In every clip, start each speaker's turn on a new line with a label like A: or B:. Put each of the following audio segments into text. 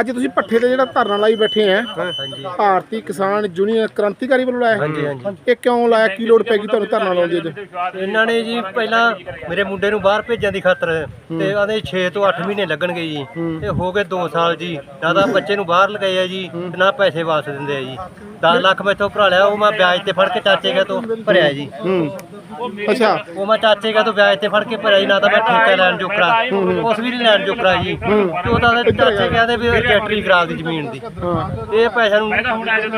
A: ਅੱਜ ਤੁਸੀਂ ਪੱਠੇ ਤੇ ਜਿਹੜਾ ਧਰਨਾ ਲਾਈ ਬੈਠੇ ਆ। ਭਾਰਤੀ ਕਿਸਾਨ ਯੂਨੀਅਨ ਕ੍ਰਾਂਤੀਕਾਰੀ ਵੱਲੋਂ ਲਾਇਆ।
B: ਹਾਂਜੀ ਹਾਂਜੀ।
A: ਇਹ ਕਿਉਂ ਲਾਇਆ? ਕੀ ਲੋੜ ਪੈ ਗਈ ਤੁਹਾਨੂੰ ਧਰਨਾ ਲਾਉਣ ਦੀ ਅੱਜ?
B: ਇਹਨਾਂ ਨੇ ਜੀ ਪਹਿਲਾਂ ਮੇਰੇ ਮੁੰਡੇ ਨੂੰ ਬਾਹਰ ਭੇਜਣ ਦੀ ਖਾਤਰ ਤੇ ਆਦੇ 6 ਤੋਂ 8 ਮਹੀਨੇ ਲੱਗਣਗੇ ਜੀ। ਇਹ ਹੋ ਗਏ 2 ਸਾਲ ਜੀ। ਨਾ ਤਾਂ ਬੱਚੇ ਨੂੰ ਬਾਹਰ ਲਗਾਏ ਆ ਜੀ ਤੇ ਨਾ ਪੈਸੇ ਵਾਪਸ ਦਿੰਦੇ ਆ ਜੀ। 10 ਲੱਖ ਮੈਥੋਂ ਭਰਾ ਲਿਆ ਉਹ ਮੈਂ ਵਿਆਜ ਤੇ ਫੜ ਕੇ ਚਾਚੇ ਕਾ ਤੋਂ ਭਰਿਆ ਜੀ।
A: ਹੂੰ। ਅੱਛਾ।
B: ਉਹ ਮੈਂ ਚਾਚੇ ਕਾ ਤੋਂ ਵਿਆਜ ਤੇ ਫੜ ਕੇ ਭਰਿਆ ਜੀ ਨਾ ਤਾਂ ਮੈਂ ਠੇਕਾ ਲੈਣ ਜੋਕਰਾ ਉਸ ਵੀ ਨਹੀਂ ਲੈਣ ਜੋਕਰਾ ਜੀ। ਤੇ ਉਹ ਤਾਂ ਉਹਦੇ ਚਾਚੇ ਕਹਿੰਦੇ ਵੀ ਰਜਿਸਟਰੀ ਖਰਾਬ ਦੀ ਜ਼ਮੀਨ ਦੀ।
A: ਹਾਂ।
B: ਇਹ ਪੈਸਿਆਂ ਨੂੰ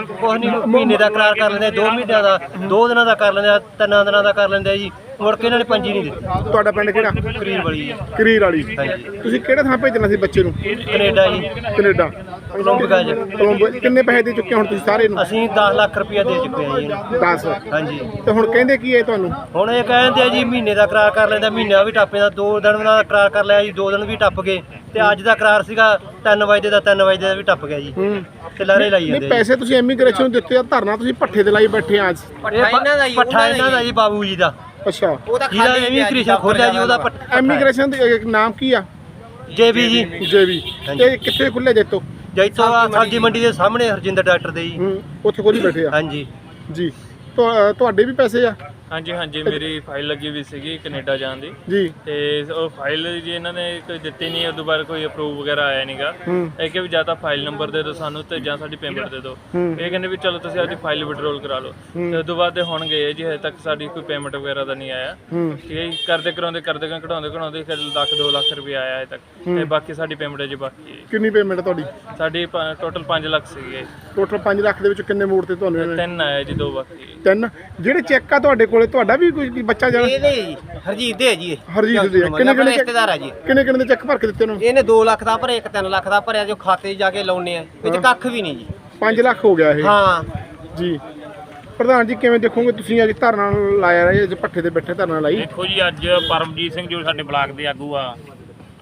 B: ਕੁਛ ਨਹੀਂ ਮਹੀਨੇ ਦਾ ਕਰਾਰ ਕਰ ਲੈਂਦੇ ਦੋ ਮਹੀਨਿਆਂ ਦਾ ਦੋ ਦਿਨਾਂ ਦਾ ਕਰ ਲੈਂਦੇ ਆ ਤਿੰਨਾਂ ਦਿਨਾਂ ਦਾ ਕਰ ਲੈਂਦੇ ਜੀ। ਮੁੜ ਕੇ ਇਹਨਾਂ ਨੇ ਪੰਜੀ ਨਹੀਂ ਦਿੱਤੀ।
A: ਤੁਹਾਡਾ ਪਿੰਡ ਕਿਹੜਾ?
B: ਕਰੀਰ ਵਾਲੀ
A: ਕਰੀਰ ਵਾਲੀ ਤੁਸੀਂ ਕਿਹੜੇ ਥਾਂ ਭੇਜਣਾ ਸੀ ਬੱਚੇ ਨੂੰ?
B: ਕੈਨੇਡਾ ਜੀ।
A: ਕੈਨੇਡਾ।
B: ਕੋਲੰਬੀਆ ਜੀ
A: ਕੋਲੰਬੋ ਕਿੰਨੇ ਪੈਸੇ ਦੇ ਚੁੱਕੇ ਹੁਣ ਤੁਸੀਂ ਸਾਰੇ ਨੂੰ?
B: ਅਸੀਂ 10 ਲੱਖ ਰੁਪਇਆ ਦੇ ਚੁੱਕੇ ਆ ਜੀ। ਇਹਨੂੰ।
A: 10
B: ਹਾਂਜੀ।
A: ਤੇ ਹੁਣ ਕਹਿੰਦੇ ਕੀ ਹੈ ਤੁਹਾਨੂੰ?
B: ਹੁਣ ਇਹ ਕਹਿੰਦੇ ਆ ਜੀ ਮਹੀਨੇ ਦਾ ਕਰਾਰ ਕਰ ਲੈਂਦਾ ਮਹੀਨਾ ਵੀ ਟੱਪੇ ਦਾ ਦੋ ਦਿਨ ਦਾ ਕਰਾਰ ਕਰ ਲਿਆ ਜੀ ਦੋ ਦਿਨ ਵੀ ਟੱਪ ਗਏ। ਤੇ ਅੱਜ ਦਾ ਕਰਾਰ ਸੀਗਾ 3 ਵਜੇ ਦਾ 3 ਵਜੇ ਦਾ ਵੀ ਟੱਪ ਗਿਆ ਜੀ।
A: ਹੂੰ।
B: ਤੇ ਲਾਰੇ ਲਾਈ
A: ਨਹੀਂ
B: ਜਾਂਦੇ ਆ ਜੀ।
A: ਪੈਸੇ ਤੁਸੀਂ ਇਮੀਗ੍ਰੇਸ਼ਨ ਨੂੰ ਦਿੱਤੇ ਆ ਧਰਨਾ ਤੁਸੀਂ ਪੱਠੇ ਤੇ ਲਾਈ ਬੈਠੇ ਆ ਅੱਜ।
B: ਇਹ ਪ- ਪੱਠਾ ਇਹਨਾਂ ਦਾ ਜੀ ਬਾਬੂ ਜੀ ਦਾ।
A: ਅੱਛਾ।
B: ਜਿਹਦਾ ਇਮੀਗ੍ਰੇਸ਼ਨ ਖੋਲਿਆ ਜੀ ਉਹਦਾ ਪੱਠਾ
A: ਇਮੀਗ੍ਰੇਸ਼ਨ ਦੇ ਨਾਮ ਕੀ ਆ?
B: ਜੇਬੀ ਜੀ।
A: ਜੇਵੀ। ਇਹ ਕਿੱਥੇ ਖੁੱਲੇ ਜੇਤੋ
B: ਜੈਤੋ ਆ ਸਬਜ਼ੀ ਮੰਡੀ ਦੇ ਸਾਹਮਣੇ ਹਰਜਿੰਦਰ ਡਾਕਟਰ ਦੇ ਜੀ।
A: ਹੂੰ ਉੱਥੇ ਕੋਈ ਬੈਠੇ ਆ।
B: ਹਾਂਜੀ।
A: ਜੀ। ਤੁਹਾ- ਤੁਹਾਡੇ ਵੀ ਪੈਸੇ ਆ?
C: ਹਾਂਜੀ ਹਾਂਜੀ ਮੇਰੀ ਫਾਈਲ ਲੱਗੀ ਹੋਈ ਸੀਗੀ ਕੈਨੇਡਾ ਜਾਣ ਦੀ।
A: ਜੀ।
C: ਤੇ ਉਹ ਫਾਈਲ ਜੀ ਇਹਨਾਂ ਨੇ ਕੋਈ ਦਿੱਤੀ ਨਹੀਂ ਉਦੋਂ ਬਾਅਦ ਕੋਈ ਅਪਰੂਵ ਵਗੈਰਾ ਆਇਆ ਨਹੀਂਗਾ। ਇਹ ਕਿ ਵੀ ਜਾਂ ਤਾਂ ਫਾਈਲ ਨੰਬਰ ਦੇ ਦਿਓ ਸਾਨੂੰ ਤੇ ਜਾਂ ਸਾਡੀ ਪੇਮੈਂਟ ਦੇ ਦਿਓ। ਇਹ ਕਹਿੰਦੇ ਵੀ ਚਲੋ ਤੁਸੀਂ ਆਪਦੀ ਫਾਈਲ ਵਿਡਰੋਲ ਕਰਾ ਲਓ। ਤੇ ਉਦੋਂ ਬਾਅਦ ਦੇ ਹੁਣ ਗਏ ਜੀ ਹਜੇ ਤੱਕ ਸਾਡੀ ਕੋਈ ਪੇਮੈਂਟ ਵਗੈਰਾ ਦਾ ਨਹੀਂ ਆਇਆ। ਠੀਕ ਹੈ ਕਰਦੇ ਕਰਾਉਂਦੇ ਕਰਦੇ ਕਢਾਉਂਦੇ ਕਢਾਉਂਦੇ ਫਿਰ ਲੱਖ 2 ਲੱਖ ਰੁਪਏ ਆਇਆ ਹਜੇ ਤੱਕ। ਤੇ ਬਾਕੀ ਸਾਡੀ ਪੇਮੈਂਟ ਜੀ ਬਾਕੀ ਹੈ।
A: ਕਿੰਨੀ ਪੇਮੈਂਟ ਤੁਹਾਡੀ?
C: ਸਾਡੀ ਟੋਟਲ 5 ਲੱਖ ਸੀਗੇ
A: ਟੋਟਲ 5 ਲੱਖ ਦੇ ਵਿੱਚ ਕਿੰਨੇ ਮੋੜ ਤੇ ਤੁਹਾਨੂੰ?
C: ਤਿੰਨ ਆਇਆ ਜੀ ਦੋ ਬਾਕੀ
A: ਤਿੰਨ। ਜਿਹੜੇ ਚੈੱਕ ਆ ਤੁਹਾਡੇ ਕੋਲੇ ਤੁਹਾਡਾ ਵੀ ਕੋਈ ਬੱਚਾ ਜਾਣ?
D: ਇਹਦੇ ਜੀ ਹਰਜੀਤ ਦੇ ਹੈ ਜੀ ਇਹ।
A: ਹਰਜੀਤ ਦੇ। ਕਿੰਨੇ
D: ਆਪਣਾ
A: ਕਿੰਨੇ
D: ਰਿਸ਼ਤੇਦਾਰ ਆ ਜੀ।
A: ਕਿੰਨੇ ਕਿੰਨੇ ਦੇ ਚੈੱਕ ਭਰ ਕੇ ਦਿੱਤੇ ਉਹਨੂੰ?
D: ਇਹਨੇ 2 ਲੱਖ ਦਾ ਭਰਿਆ ਇੱਕ 3 ਲੱਖ ਦਾ ਭਰਿਆ ਜੋ ਖਾਤੇ 'ਚ ਜਾ ਕੇ ਲਾਉਣੇ ਆ। ਵਿੱਚ ਕੱਖ ਵੀ ਨਹੀਂ ਜੀ।
A: 5 ਲੱਖ ਹੋ ਗਿਆ ਇਹ।
D: ਹਾਂ।
A: ਜੀ। ਪ੍ਰਧਾਨ ਜੀ ਕਿਵੇਂ ਦੇਖੋਗੇ ਤੁਸੀਂ ਅੱਜ ਧਰਨਾ ਲਾਇਆ ਹੈ ਅੱਜ ਪੱਠੇ ਤੇ ਬੈਠੇ ਧਰਨਾ ਲਾਈ?
E: ਦੇਖੋ ਜੀ ਅੱਜ ਪਰਮਜੀਤ ਸਿੰਘ ਜੋ ਸਾਡੇ ਬਲਾਕ ਦੇ ਆਗੂ ਆ।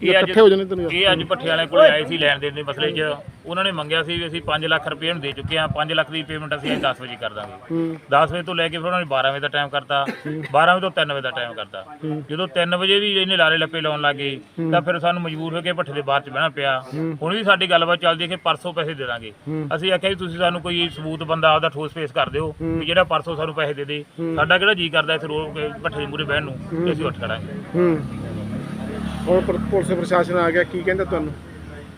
E: ਇਹ ਅੱਜ
A: ਇਕੱਠੇ ਹੋ ਜਾਣੇ ਤੁਹਾਨੂੰ
E: ਇਹ ਅੱਜ ਭੱਠੇ ਵਾਲੇ ਕੋਲੇ ਆਏ ਸੀ ਲੈਣ ਦੇਣ ਦੇ ਮਸਲੇ 'ਚ। ਉਹਨਾਂ ਨੇ ਮੰਗਿਆ ਸੀ ਵੀ ਅਸੀਂ 5 ਲੱਖ ਰੁਪਏ ਨੂੰ ਦੇ ਚੁੱਕੇ ਆ 5 ਲੱਖ ਦੀ ਪੇਮੈਂਟ ਅਸੀਂ ਅੱਜ 10 ਵਜੇ ਕਰ ਦਾਂਗੇ।
A: ਹੂੰ।
E: 10 ਵਜੇ ਤੋਂ ਲੈ ਕੇ ਫਿਰ ਉਹਨਾਂ ਨੇ 12 ਵਜੇ ਦਾ ਟਾਈਮ ਕਰਤਾ। 12 ਵਜੇ ਤੋਂ 3 ਵਜੇ ਦਾ ਟਾਈਮ ਕਰਤਾ। ਜਦੋਂ 3 ਵਜੇ ਵੀ ਇਹਨੇ ਲਾਰੇ ਲੱਪੇ ਲਾਉਣ ਲੱਗੇ ਤਾਂ ਫਿਰ ਸਾਨੂੰ ਮਜਬੂਰ ਹੋ ਕੇ ਭੱਠੇ ਦੇ ਬਾਹਰ ਚ ਬਹਿਣਾ ਪਿਆ। ਹੁਣ ਵੀ ਸਾਡੀ ਗੱਲਬਾਤ ਚੱਲਦੀ ਹੈ ਕਿ ਪਰਸੋਂ ਪੈਸੇ ਦੇ ਦਾਂਗੇ। ਅਸੀਂ ਆਖਿਆ ਵੀ ਤੁਸੀਂ ਸਾਨੂੰ ਕੋਈ ਸਬੂਤ ਬੰਦਾ ਆਪਦਾ ਠੋਸ ਪੇਸ਼ ਕਰ ਦਿਓ ਵੀ ਜਿਹੜਾ ਪਰਸੋਂ ਸਾਨੂੰ ਪੈਸੇ ਦੇ ਦੇ। ਸਾਡਾ ਕਿਹੜਾ ਜੀ ਕਰਦਾ ਰੋਕ ਕੇ ਭੱਠੇ ਦੇ ਮੂਰੇ ਬਹਿਣ ਨੂੰ ਤੇ ਅਸੀਂ ਉੱਠ ਖੜਾਂਗੇ।
A: ਹੂੰ। ਹੁਣ ਪੁਲਿਸ ਪ੍ਰਸ਼ਾਸਨ ਆ ਗਿਆ ਕੀ ਕਹਿੰਦਾ ਤੁਹਾਨੂੰ?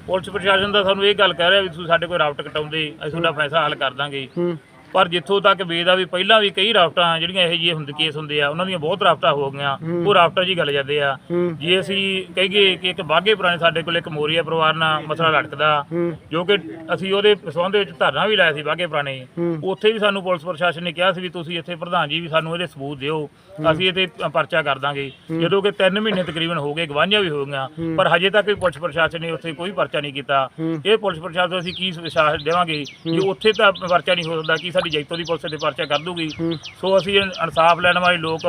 E: ਪੁਲਿਸ ਪ੍ਰਸ਼ਾਸਨ ਦਾ ਸਾਨੂੰ ਇਹ ਗੱਲ ਕਹਿ ਰਿਹਾ ਵੀ ਤੁਸੀਂ ਸਾਡੇ ਕੋਲ ਰਾਫਟ ਕਟਾਉਂਦੇ ਅਸੀਂ ਤੁਹਾਡਾ ਫੈਸਲਾ ਹੱਲ ਕਰ ਦਾਂਗੇ।
A: ਹੂੰ।
E: ਪਰ ਜਿੱਥੋਂ ਤੱਕ ਵੇਦ ਆ ਵੀ ਪਹਿਲਾਂ ਵੀ ਕਈ ਰਾਫਟਾਂ ਜਿਹੜੀਆਂ ਇਹੋ ਜਿਹੇ ਹੁੰਦੇ ਕੇਸ ਹੁੰਦੇ ਆ ਉਹਨਾਂ ਦੀਆਂ ਬਹੁਤ ਰਾਫਟਾਂ ਹੋ ਗਈਆਂ ਉਹ ਰਾਫਟਾਂ ਜੀ ਗੱਲ ਜਾਂਦੇ ਆ।
A: ਹੂੰ।
E: ਜੇ ਅਸੀਂ ਕਹੀਏ ਕਿ ਇੱਕ ਬਾਗੇ ਪੁਰਾਣੇ ਸਾਡੇ ਕੋਲ ਇੱਕ ਮੋਰੀਆ ਪਰਿਵਾਰ ਨਾਲ ਮਸਲਾ ਲਟਕਦਾ
A: ਹੂੰ।
E: ਜੋ ਕਿ ਅਸੀਂ ਉਹਦੇ ਸੰਬੰਧ ਵਿੱਚ ਧਰਨਾ ਵੀ ਲਾਇਆ ਸੀ ਬਾਗੇ ਪੁਰਾਣੇ।
A: ਹੂੰ।
E: ਉੱਥੇ ਵੀ ਸਾਨੂੰ ਪੁਲਿਸ ਪ੍ਰਸ਼ਾਸਨ ਨੇ ਕਿਹਾ ਸੀ ਵੀ ਤੁਸੀਂ ਇੱਥੇ ਪ੍ਰਧਾਨ ਜੀ ਵੀ ਸਾਨੂੰ ਇਹਦੇ ਸਬੂਤ ਦਿਓ। ਅਸੀਂ ਇਹਤੇ ਪਰਚਾ ਕਰ ਦਾਂਗੇ। ਜਦੋਂ ਕਿ 3 ਮਹੀਨੇ ਤਕਰੀਬਨ ਹੋ ਗਏ ਗਵਾਹੀਆਂ ਵੀ ਹੋ ਗਈਆਂ ਪਰ ਹਜੇ ਤੱਕ ਵੀ ਪੁਲਿਸ ਪ੍ਰਸ਼ਾਸਨ ਨੇ ਉੱਥੇ ਕੋਈ ਪਰਚਾ ਨਹੀਂ ਕੀਤਾ। ਇਹ ਪੁਲਿਸ ਪ੍ਰਸ਼ਾਸਨ ਤੋਂ ਅਸੀਂ ਕੀ ਵਿਸ਼ਵਾਸ ਦੇਵਾਂਗੇ? ਜੇ ਉੱਥੇ ਤਾਂ ਪਰਚਾ ਨਹੀਂ ਹੋ ਸਕਦਾ ਕਿ ਸਾਡੀ ਜੈਤੋ ਦੀ ਪੁਲਿਸ ਤੇ ਪਰਚਾ ਕਰ ਦੂਗੀ? ਸੋ ਅਸੀਂ ਇਨਸਾਫ ਲੈਣ ਵਾਲੇ ਲੋਕ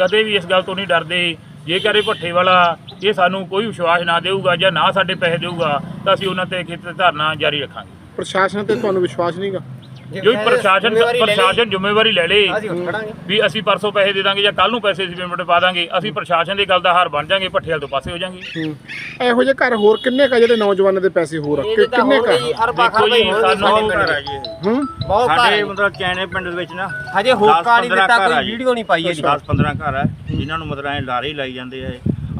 E: ਕਦੇ ਵੀ ਇਸ ਗੱਲ ਤੋਂ ਨਹੀਂ ਡਰਦੇ। ਜੇਕਰ ਇਹ ਭੱਠੇ ਵਾਲਾ ਇਹ ਸਾਨੂੰ ਕੋਈ ਵਿਸ਼ਵਾਸ ਨਾ ਦੇਊਗਾ ਜਾਂ ਨਾ ਸਾਡੇ ਪੈਸੇ ਦੇਊਗਾ ਤਾਂ ਅਸੀਂ ਉਹਨਾਂ ਤੇ ਖੇਤ ਧਰਨਾ ਜਾਰੀ ਰੱਖਾਂਗੇ।
A: ਪ੍ਰਸ਼ਾਸਨ ਤੇ ਤੁਹਾਨੂੰ ਵਿਸ਼ਵਾਸ ਨਹੀਂਗਾ?
E: ਜੋ ਪ੍ਰਸ਼ਾਸਨ। ਪ੍ਰਸ਼ਾਸਨ ਜ਼ਿੰਮੇਵਾਰੀ ਲੈ ਲੇ
D: ਅਸੀਂ ਉੱਠ ਖੜਾਂਗੇ
E: ਵੀ ਅਸੀਂ ਪਰਸੋਂ ਪੈਸੇ ਦੇ ਦਾਂਗੇ ਜਾਂ ਕੱਲ ਨੂੰ ਪੈਸੇ ਅਸੀਂ ਪੇਮੈਂਟ ਪਾ ਦਾਂਗੇ ਅਸੀਂ ਪ੍ਰਸ਼ਾਸਨ ਦੀ ਗੱਲ ਦਾ ਹਾਰ ਬਣ ਜਾਾਂਗੇ ਭੱਠੇ ਵਾਲ ਤੋਂ ਪਾਸੇ ਹੋ ਜਾਾਂਗੇ
A: ਹੂੰ ਇਹੋ ਜਿਹੇ ਘਰ ਹੋਰ ਕਿੰਨੇ ਕਾ ਜਿਹੜੇ ਨੌਜਵਾਨਾਂ ਦੇ ਪੈਸੇ ਹੋਰ ਕਿ-
D: ਤਾਂ
A: ਕਿੰਨੇ
E: ਦੇਖੋ ਜੀ,
D: ਹੀ
E: ਸਾਨੂੰ
D: ਸਾਡੇ।
A: ਹੂੰ
D: ਬਹੁਤ ਹੈ।
F: ਮਤਲਬ ਚੈਨੇ ਪਿੰਡ ਦੇ ਵਿੱਚ ਨਾ
D: ਹਜੇ ਹੋਕਾ ਨਹੀਂ
F: 10
D: ਦਿੱਤਾ ਕੋਈ। ਵੀਡੀਓ ਨਹੀਂ ਪਾਈ ਇਹਦੀ
F: 10 15 ਘਰ ਆ ਜਿਨ੍ਹਾਂ ਨੂੰ ਮਤਲਬ ਐ ਲਾਰੇ ਹੀ ਲਾਈ ਜਾਂਦੇ ਆ।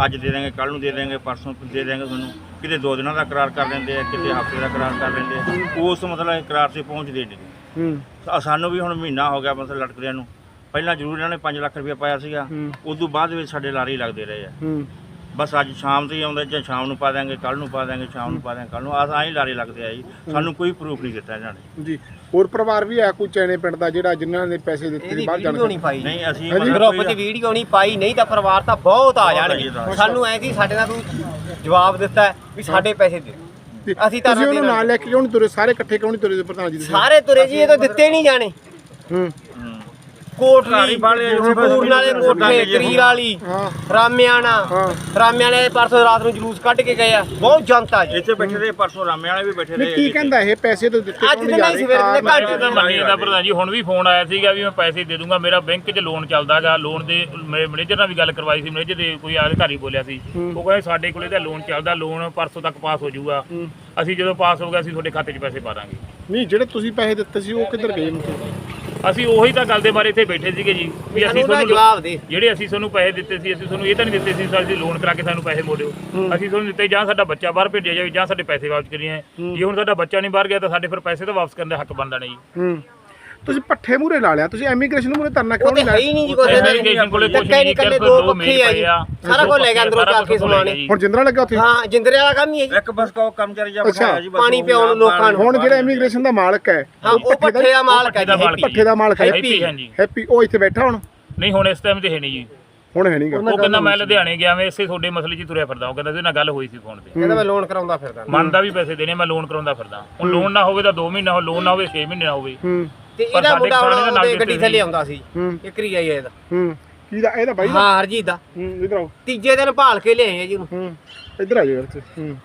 F: ਅੱਜ ਦੇ ਦਾਂਗੇ ਕੱਲ ਨੂੰ ਦੇ ਦਾਂਗੇ ਪਰਸੋਂ ਦੇ ਦਾਂਗੇ ਤੁਹਾਨੂੰ। ਕਿਤੇ ਦੋ ਦਿਨਾਂ ਦਾ ਕਰਾਰ ਕਰ ਲੈਂਦੇ ਆ ਕਿਤੇ ਹਫ਼ਤੇ ਦਾ ਕਰਾਰ ਕਰ ਲੈਂਦੇ ਆ। ਉਸ ਮਤਲਬ ਇਹ ਕਰਾਰ ਤੇ ਪਹੁੰਚਦੇ ਨਹੀਂ
A: ਹੂੰ।
F: ਸਾ- ਸਾਨੂੰ ਵੀ ਹੁਣ ਮਹੀਨਾ ਹੋ ਗਿਆ ਮਤਲਬ ਲਟਕਦਿਆਂ ਨੂੰ। ਪਹਿਲਾਂ ਜ਼ਰੂਰ ਇਹਨਾਂ ਨੇ 5 ਲੱਖ ਰੁਪਏ ਪਾਇਆ ਸੀਗਾ। ਉਸ ਤੋਂ ਬਾਅਦ ਵਿੱਚ ਸਾਡੇ ਲਾਰੇ ਹੀ ਲੱਗਦੇ ਰਹੇ ਆ।
A: ਹੂੰ।
F: ਬਸ ਅੱਜ ਸ਼ਾਮ ਤੇ ਹੀ ਆਉਂਦੇ ਜਾਂ ਸ਼ਾਮ ਨੂੰ ਪਾ ਦਾਂਗੇ ਕੱਲ ਨੂੰ ਪਾ ਦਾਂਗੇ ਸ਼ਾਮ ਨੂੰ ਪਾ ਦਾਂਗੇ ਕੱਲ ਨੂੰ। ਆਹ ਆਹ ਹੀ ਲਾਰੇ ਲੱਗਦੇ ਆ ਜੀ। ਸਾਨੂੰ ਕੋਈ ਪ੍ਰੂਫ ਨਹੀਂ ਦਿੱਤਾ ਇਹਨਾਂ ਨੇ।
A: ਜੀ। ਹੋਰ ਪਰਿਵਾਰ ਵੀ ਆ ਕੋਈ ਚੈਣੇ ਪਿੰਡ ਦਾ ਜਿਹੜਾ ਜਿਨ੍ਹਾਂ ਨੇ ਪੈਸੇ ਦਿੱਤੇ
D: ਇਹਦੀ
A: ਬਾਹਰ ਜਾਣ
D: ਨਹੀਂ ਪਾਈ।
F: ਨਹੀਂ ਅਸੀਂ
A: ਹਾਂਜੀ।
F: ਮਤਲਬ
D: ਗਰੁੱਪ
F: ਕੋਈ-
D: 'ਚ ਵੀਡੀਓ ਨਹੀਂ ਪਾਈ ਨਹੀਂ ਤਾਂ ਪਰਿਵਾਰ ਤਾਂ ਬਹੁਤ ਆ
F: ਬਹੁਤ ਆ
D: ਜਾਣਗੇ।
F: ਜੀ।
D: ਸਾਨੂੰ ਐ ਸੀ ਸਾਡੇ ਨਾਲ ਤੂੰ ਜਵਾਬ ਦਿੱਤਾ ਹੈ ਵੀ ਸਾਡੇ ਪੈਸੇ ਦੇ।
A: ਤੇ
D: ਅਸੀਂ ਤਾਂ
A: ਤੁਸੀਂ ਉਹਨੂੰ
D: ਦੇਣਾ।
A: ਨਾਲ ਲੈ ਕੇ ਕਿਉਂ ਨਹੀਂ ਤੁਰੇ? ਸਾਰੇ ਇਕੱਠੇ ਕਿਉਂ ਨਹੀਂ ਤੁਰੇ ਪ੍ਰਧਾਨ ਜੀ ਤੁਸੀਂ?
D: ਸਾਰੇ ਤੁਰੇ ਜੀ ਇਹ ਤਾਂ ਦਿੱਤੇ ਨਹੀਂ ਜਾਣੇ।
A: ਹੂੰ।
F: ਹੂੰ।
D: ਕੋਟਲੀ
F: ਵਾਲੇ
D: ਪੂਰਨ ਵਾਲੇ ਕੋਠੇ ਕਰੀਰ ਵਾਲੀ।
A: ਹਾਂ।
D: ਰਾਮਿਆਣਾ।
A: ਹਾਂ।
D: ਰਾਮਿਆਣੇ ਪਰਸੋਂ ਰਾਤ ਨੂੰ ਜਲੂਸ ਕੱਢ ਕੇ ਗਏ ਆ। ਬਹੁਤ ਜਨਤਾ ਜੀ।
F: ਇੱਥੇ ਬੈਠੇ ਰਹੇ ਪਰਸੋਂ ਰਾਮੇ ਵਾਲੇ ਵੀ ਬੈਠੇ
A: ਨਹੀਂ
F: ਰਹੇ
A: ਕੀ ਕਹਿੰਦਾ ਇਹ? ਪੈਸੇ ਤਾਂ ਦਿੱਤੇ
D: ਅੱਜ
A: ਕਿਉਂ
D: ਤਾਂ
A: ਜਾ
D: ਨਹੀਂ
A: ਰਹੇ?
D: ਸਵੇਰੇ ਦੇ
A: ਕਾਰਨ-
D: ਘੰਟੇ
E: ਤਾਂ ਮੰਨੀ ਦਾ ਪ੍ਰਧਾਨ ਜੀ ਹੁਣ ਵੀ ਫੋਨ ਆਇਆ ਸੀਗਾ ਵੀ ਮੈਂ ਪੈਸੇ ਦੇ ਦੂੰਗਾ ਮੇਰਾ ਬੈਂਕ 'ਚ ਲੋਨ ਚੱਲਦਾਗਾ। ਲੋਨ ਦੇ ਮੇਰੇ ਮੈਨੇਜਰ ਨਾਲ ਵੀ ਗੱਲ ਕਰਵਾਈ ਸੀ ਮੈਨੇਜਰ ਦੇ ਕੋਈ ਅਧਿਕਾਰੀ ਬੋਲਿਆ ਸੀ। ਉਹ ਕਹਿੰਦੇ ਸਾਡੇ ਕੋਲੇ ਤਾਂ ਲੋਨ ਚੱਲਦਾ ਲੋਨ ਪਰਸੋਂ ਤੱਕ ਪਾਸ ਹੋ ਜਾਊਗਾ। ਅਸੀਂ ਜਦੋਂ ਪਾਸ ਹੋ ਗਿਆ ਅਸੀਂ ਤੁਹਾਡੇ ਖਾਤੇ 'ਚ ਪੈਸੇ ਪਾ ਦਾਂਗੇ।
A: ਨਹੀਂ ਜਿਹੜੇ ਤੁਸੀਂ ਪੈਸੇ ਦਿੱਤੇ ਸੀ ਉਹ ਕਿੱਧਰ ਗਏ ਮਤਲਬ
E: ਅਸੀਂ ਉਹੀ ਤਾਂ ਗੱਲ ਦੇ ਬਾਰੇ ਇੱਥੇ ਬੈਠੇ ਸੀਗੇ ਜੀ ਵੀ ਅਸੀਂ ਤੁਹਾਨੂੰ
D: ਜਵਾਬ ਦੇ।
E: ਜਿਹੜੇ ਅਸੀਂ ਤੁਹਾਨੂੰ ਪੈਸੇ ਦਿੱਤੇ ਸੀ ਅਸੀਂ ਤੁਹਾਨੂੰ ਇਹ ਤਾਂ ਨਹੀਂ ਦਿੱਤੇ ਸੀ ਅਸੀਂ ਲੋਨ ਕਰਾ ਕੇ ਸਾਨੂੰ ਪੈਸੇ ਮੋੜਿਓ। ਅਸੀਂ ਤੁਹਾਨੂੰ ਦਿੱਤੇ ਜਾਂ ਸਾਡਾ ਬੱਚਾ ਬਾਹਰ ਭੇਜਿਆ ਜਾਵੇ ਜਾਂ ਸਾਡੇ ਪੈਸੇ ਵਾਪਸ ਕਰੀਏ। ਜੇ ਹੁਣ ਸਾਡਾ ਬੱਚਾ ਨਹੀਂ ਬਾਹਰ ਗਿਆ ਤਾਂ ਸਾਡੇ ਫਿਰ ਪੈਸੇ ਤਾਂ ਵਾਪਸ ਕਰਨ ਦਾ ਹੱਕ ਬਣਦਾ ਨਹੀਂ ਜੀ।
A: ਤੁਸੀਂ ਪੱਠੇ ਮੂਰੇ ਲਾ ਲਿਆ ਤੁਸੀਂ ਐਮੀਗ੍ਰੇਸ਼ਨ ਮੂਰੇ ਤਰਨਾ
D: ਉਹ
A: ਕਿਉਂ
D: ਤੇ
A: ਨਹੀਂ
D: ਹੈ
A: ਲਾਇਆ?
D: ਹੀ ਨਹੀਂ ਜੀ ਕੋਈ
E: Immigration ਕੋਲੇ
D: ਹੀ ਨਹੀਂ
E: ਨਹੀਂ,
D: ਕੱਲੇ ਦੋ ਪੱਖੇ ਆ। ਜੀ। ਸਾਰਾ ਕੁਝ ਲੈ ਗਿਆ ਅੰਦਰੋਂ ਜਾ ਕੇ ਸਮਾਨ
A: ਹੁਣ ਜਿੰਦਰਾ ਲੱਗਾ ਉੱਥੇ?
D: ਹਾਂ ਜਿੰਦਰੇ ਵਾਲਾ ਕੰਮ ਹੀ ਹੈ ਜੀ।
F: ਇੱਕ ਬਸ ਕੋ ਕਰਮਚਾਰੀ ਜਾਂ
A: ਅੱਛਾ,
F: ਬਿਠਾਇਆ ਜੀ ਬਸ
D: ਪਾਣੀ
F: ਉਹ
D: ਪਿਆਉਣ
F: ਨਾਲ
D: ਲੋਕਾਂ ਨੂੰ।
A: ਹੁਣ ਜਿਹੜਾ ਇਮੀਗ੍ਰੇਸ਼ਨ ਦਾ ਮਾਲਕ ਹੈ
D: ਹਾਂ ਉਹ ਪੱਠੇ ਦਾ ਮਾਲਕ ਹੈ
E: ਪੱਠੇ ਦਾ
D: ਜੀ।
A: ਪੱਠੇ ਦਾ ਮਾਲਕ ਹੈ
E: ਹੈਪੀ ਹਾਂਜੀ।
A: ਹੈਪੀ ਉਹ ਇੱਥੇ ਬੈਠਾ ਹੁਣ?
E: ਨਹੀਂ ਹੁਣ ਇਸ ਟਾਈਮ ਤੇ ਹੈ ਨਹੀਂ ਜੀ।
A: ਹੁਣ ਹੈ ਨਹੀਂਗਾ
E: ਉਹ ਕਹਿੰਦਾ ਮੈਂ ਲੁਧਿਆਣੇ ਗਿਆ ਮੈਂ ਇਸੇ ਤੁਹਾਡੇ ਮਸਲੇ 'ਚ ਹੀ ਤੁਰਿਆ ਫਿਰਦਾ। ਉਹ ਕਹਿੰਦਾ ਇਹਦੇ ਨਾਲ ਗੱਲ ਹੋਈ ਸੀ ਫੋਨ ਤੇ।
D: ਕਹਿੰਦਾ ਮੈਂ ਲੋਨ ਕਰਾਉਂਦਾ ਫਿਰਦਾ।
E: ਮੰਨਦਾ ਵੀ ਪੈਸੇ ਦੇਣੇ ਮੈਂ ਲੋਨ ਕਰਾਉਂਦਾ ਫਿਰਦਾ। ਹੁਣ ਲੋਨ ਨਾ ਹੋਵੇ ਤਾਂ 2 ਮਹੀਨਾ ਹੋ ਲੋਨ ਨਾ ਹੋਵੇ 6 ਮਹੀਨੇ ਨਾ ਹੋਵੇ।
A: ਹੂੰ।
D: ਤੇ
E: ਪਰ
D: ਇਹਦਾ
B: ਸਾਡੇ
D: ਮੁੰਡਾ ਹੁਣ ਉਹਦੇ ਗੱਡੀ ਥੱਲੇ। ਆਉਂਦਾ ਸੀ
A: ਹੂੰ।
D: ਇੱਕ ਰੀ ਆਈ ਇਹਦਾ।
A: ਹੂੰ। ਕੀ ਦਾ ਇਹਦਾ ਬਾਈ ਦਾ?
D: ਹਾਂ ਹਰਜੀਤ ਦਾ।
A: ਹੂੰ ਇਧਰ ਆਓ।
D: ਤੀਜੇ ਦਿਨ ਭਾਲ ਕੇ ਲਿਆਏ ਆ ਜੀ ਉਹਨੂੰ।
A: ਹੂੰ। ਇਧਰ ਆ ਜਾਓ ਇੱਥੇ। ਹੂੰ।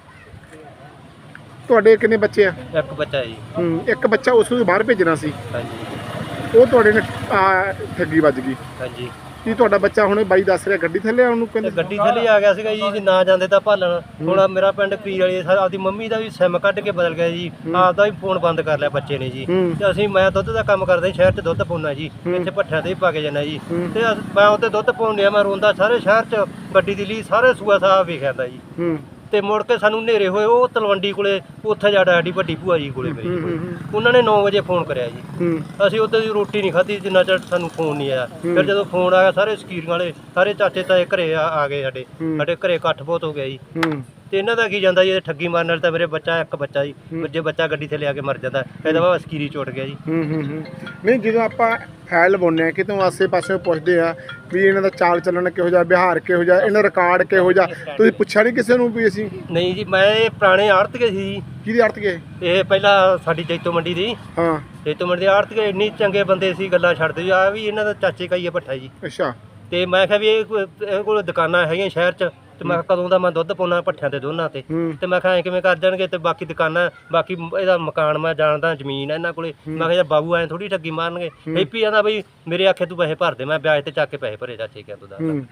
A: ਤੁਹਾਡੇ ਕਿੰਨੇ ਬੱਚੇ ਆ?
B: ਇੱਕ ਬੱਚਾ ਜੀ।
A: ਹੂੰ ਇੱਕ ਬੱਚਾ ਉਸ ਨੂੰ ਬਾਹਰ ਭੇਜਣਾ ਸੀ।
B: ਹਾਂਜੀ।
A: ਉਹ ਤੁਹਾਡੇ ਨੇ ਆ, ਠੱਗੀ ਵੱਜ ਗਈ।
B: ਹਾਂਜੀ।
A: ਕੀ ਤੁਹਾਡਾ ਬੱਚਾ ਹੁਣ ਬਾਈ ਦੱਸ ਰਿਹਾ ਗੱਡੀ ਥੱਲੇ ਉਹਨੂੰ
B: ਤੇ
A: ਕਹਿੰਦੇ
B: ਗੱਡੀ ਥੱਲੇ ਆ ਗਿਆ ਸੀਗਾ ਜੀ ਜੇ ਨਾ ਜਾਂਦੇ ਤਾਂ ਭਾਲਣ। ਆਹ ਮੇਰਾ ਪਿੰਡ ਪੀਰ ਵਾਲੀ ਸਾ- ਆਪਦੀ ਮੰਮੀ ਦਾ ਵੀ ਸਿਮ ਕੱਢ ਕੇ ਬਦਲ ਗਿਆ ਜੀ। ਆਪਦਾ ਵੀ ਫੋਨ ਬੰਦ ਕਰ ਲਿਆ ਬੱਚੇ ਨੇ ਜੀ।
A: ਹੂੰ।
B: ਤੇ ਅਸੀਂ ਮੈਂ ਦੁੱਧ ਦਾ ਕੰਮ ਕਰਦਾ ਜੀ, ਸ਼ਹਿਰ 'ਚ ਦੁੱਧ ਪਾਉਣਾ ਜੀ। ਇੱਥੇ ਭੱਠਿਆਂ ਤੇ ਹੀ ਪਾ ਕੇ ਜਾਣਾ ਜੀ। ਤੇ ਅਸ- ਮੈਂ ਉੱਤੇ ਦੁੱਧ ਪਾਉਣ ਡਿਆ ਮੈਂ ਰੋਂਦਾ ਸਾਰੇ ਸ਼ਹਿਰ 'ਚ ਗੱਡੀ ਦੀ ਲਈ ਸਾਰੇ ਸੂਆ ਸਾਹਿਬ ਵੇਖਿਆ ਤਾ ਜੀ।
A: ਹੂੰ।
B: ਤੇ ਮੁੜ ਕੇ ਸਾਨੂੰ ਹਨੇਰੇ ਹੋਏ ਉਹ ਤਲਵੰਡੀ ਕੋਲੇ ਉੱਥੇ ਜਾ ਡੈਡੀ ਵੱਡੀ ਭੂਆ ਜੀ ਕੋਲੇ ਮੇਰੀ ਕੋਲੇ ਉਹਨਾਂ ਨੇ 9 ਵਜੇ ਫੋਨ ਕਰਿਆ ਜੀ।
A: ਹੂੰ।
B: ਅਸੀਂ ਉੱਤੇ ਦੀ ਰੋਟੀ ਨਹੀਂ ਖਾਧੀ ਜਿੰਨਾ ਚਿਰ ਸਾਨੂੰ ਫੋਨ ਨਹੀਂ ਆਇਆ। ਫਿਰ ਜਦੋਂ ਫੋਨ ਆਇਆ ਸਾਰੇ ਸਕੀਰੀਆਂ ਵਾਲੇ ਸਾਰੇ ਚਾਚੇ ਤਾਏ ਘਰੇ ਆ ਆ ਗਏ ਸਾਡੇ। ਸਾਡੇ ਘਰੇ ਇਕੱਠ ਬਹੁਤ ਹੋ ਗਿਆ ਜੀ।
A: ਹੂੰ।
B: ਤੇ ਇਹਨਾਂ ਦਾ ਕੀ ਜਾਂਦਾ ਜੀ ਇਹ ਠੱਗੀ ਮਾਰਨ ਨਾਲ ਤਾਂ ਮੇਰੇ ਬੱਚਾ ਇੱਕ ਬੱਚਾ ਜੀ ਜੇ ਬੱਚਾ ਗੱਡੀ ਤੇ ਲਿਆ ਕੇ ਮਰ ਜਾਂਦਾ। ਇਹਦਾ ਵਾ ਸਕੀਰੀ ਚੋਟ ਗਿਆ ਜੀ।
A: ਹੂੰ ਹੂੰ ਹੂੰ। ਨਹੀਂ ਜਦੋਂ ਆਪਾਂ ਫਾਈਲ ਲਵਾਉਂਦੇ ਆ ਕਿਤੋਂ ਆਸੇ-ਪਾਸੇ ਪੁੱਛਦੇ ਆ ਵੀ ਇਹਨਾਂ ਦਾ ਚਾਲ ਚੱਲਣ ਕਿਹੋ ਜਿਹਾ ਵਿਹਾਰ ਕਿਹੋ ਜਿਹਾ ਇਹਨਾਂ ਦਾ ਰਿਕਾਰਡ ਕਿਹੋ ਜਿਹਾ ਤੁਸੀਂ ਪੁੱਛਿਆ ਨਹੀਂ ਕਿਸੇ ਨੂੰ ਵੀ ਅਸੀਂ?
B: ਨਹੀਂ ਜੀ ਮੈਂ ਇਹ ਪੁਰਾਣੇ ਆੜਤ ਗਏ ਸੀ ਜੀ।
A: ਕਿਹਦੀ ਅਰਥ ਗਏ?
B: ਇਹ ਪਹਿਲਾਂ ਸਾਡੀ ਜੈਤੋ ਮੰਡੀ ਦੀ।
A: ਹਾਂ।
B: ਜੈਤੋ ਮੰਡੀ ਦੇ ਆੜਤ ਗਏ ਇੰਨੀ ਚੰਗੇ ਬੰਦੇ ਸੀ ਗੱਲਾਂ ਛੱਡਦੇ ਆ ਵੀ ਇਹਨਾਂ ਦਾ ਚਾਚੇ ਕਾਈਏ ਭੱਠਾ ਜੀ।
A: ਅੱਛਾ।
B: ਤੇ ਮੈਂ ਕਿਹਾ ਵੀ ਇਹ ਕੋਲ ਦੁਕਾਨਾਂ ਹੈਗੀਆਂ ਸ਼ਹਿਰ 'ਚ ਤੇ ਮੈਂ ਕਿਹਾ ਕਦੋਂ ਦਾ ਮੈਂ ਦੁੱਧ ਪਾਉਣਾ ਭੱਠਿਆਂ ਤੇ ਦੋਨਾਂ ਤੇ।
A: ਹੂੰ।
B: ਤੇ ਮੈਂ ਕਿਹਾ ਐਂ ਕਿਵੇਂ ਕਰ ਜਾਣਗੇ ਤੇ ਬਾਕੀ ਦੁਕਾਨਾਂ ਬਾਕੀ ਮ- ਇਹਦਾ ਮਕਾਨ ਮੈਂ ਜਾਣਦਾ ਜ਼ਮੀਨ ਹੈ ਇਹਨਾਂ ਕੋਲੇ। ਮੈਂ ਕਿਹਾ ਯਾਰ ਬਾਬੂ ਐਂ ਥੋੜੀ ਠੱਗੀ ਮਾਰਨਗੇ। ਹੈਪੀ ਆਂਦਾ ਬਈ ਮੇਰੇ ਆਖੇ ਤੂੰ ਪੈਸੇ ਭਰ ਦੇ ਮੈਂ ਵਿਆਜ ਤੇ ਚੱਕ ਕੇ ਪੈਸੇ ਭਰੇ ਚਾਚੇ ਕਿਹਾ ਤੂੰ ਦਾ
A: ਹੂੰ।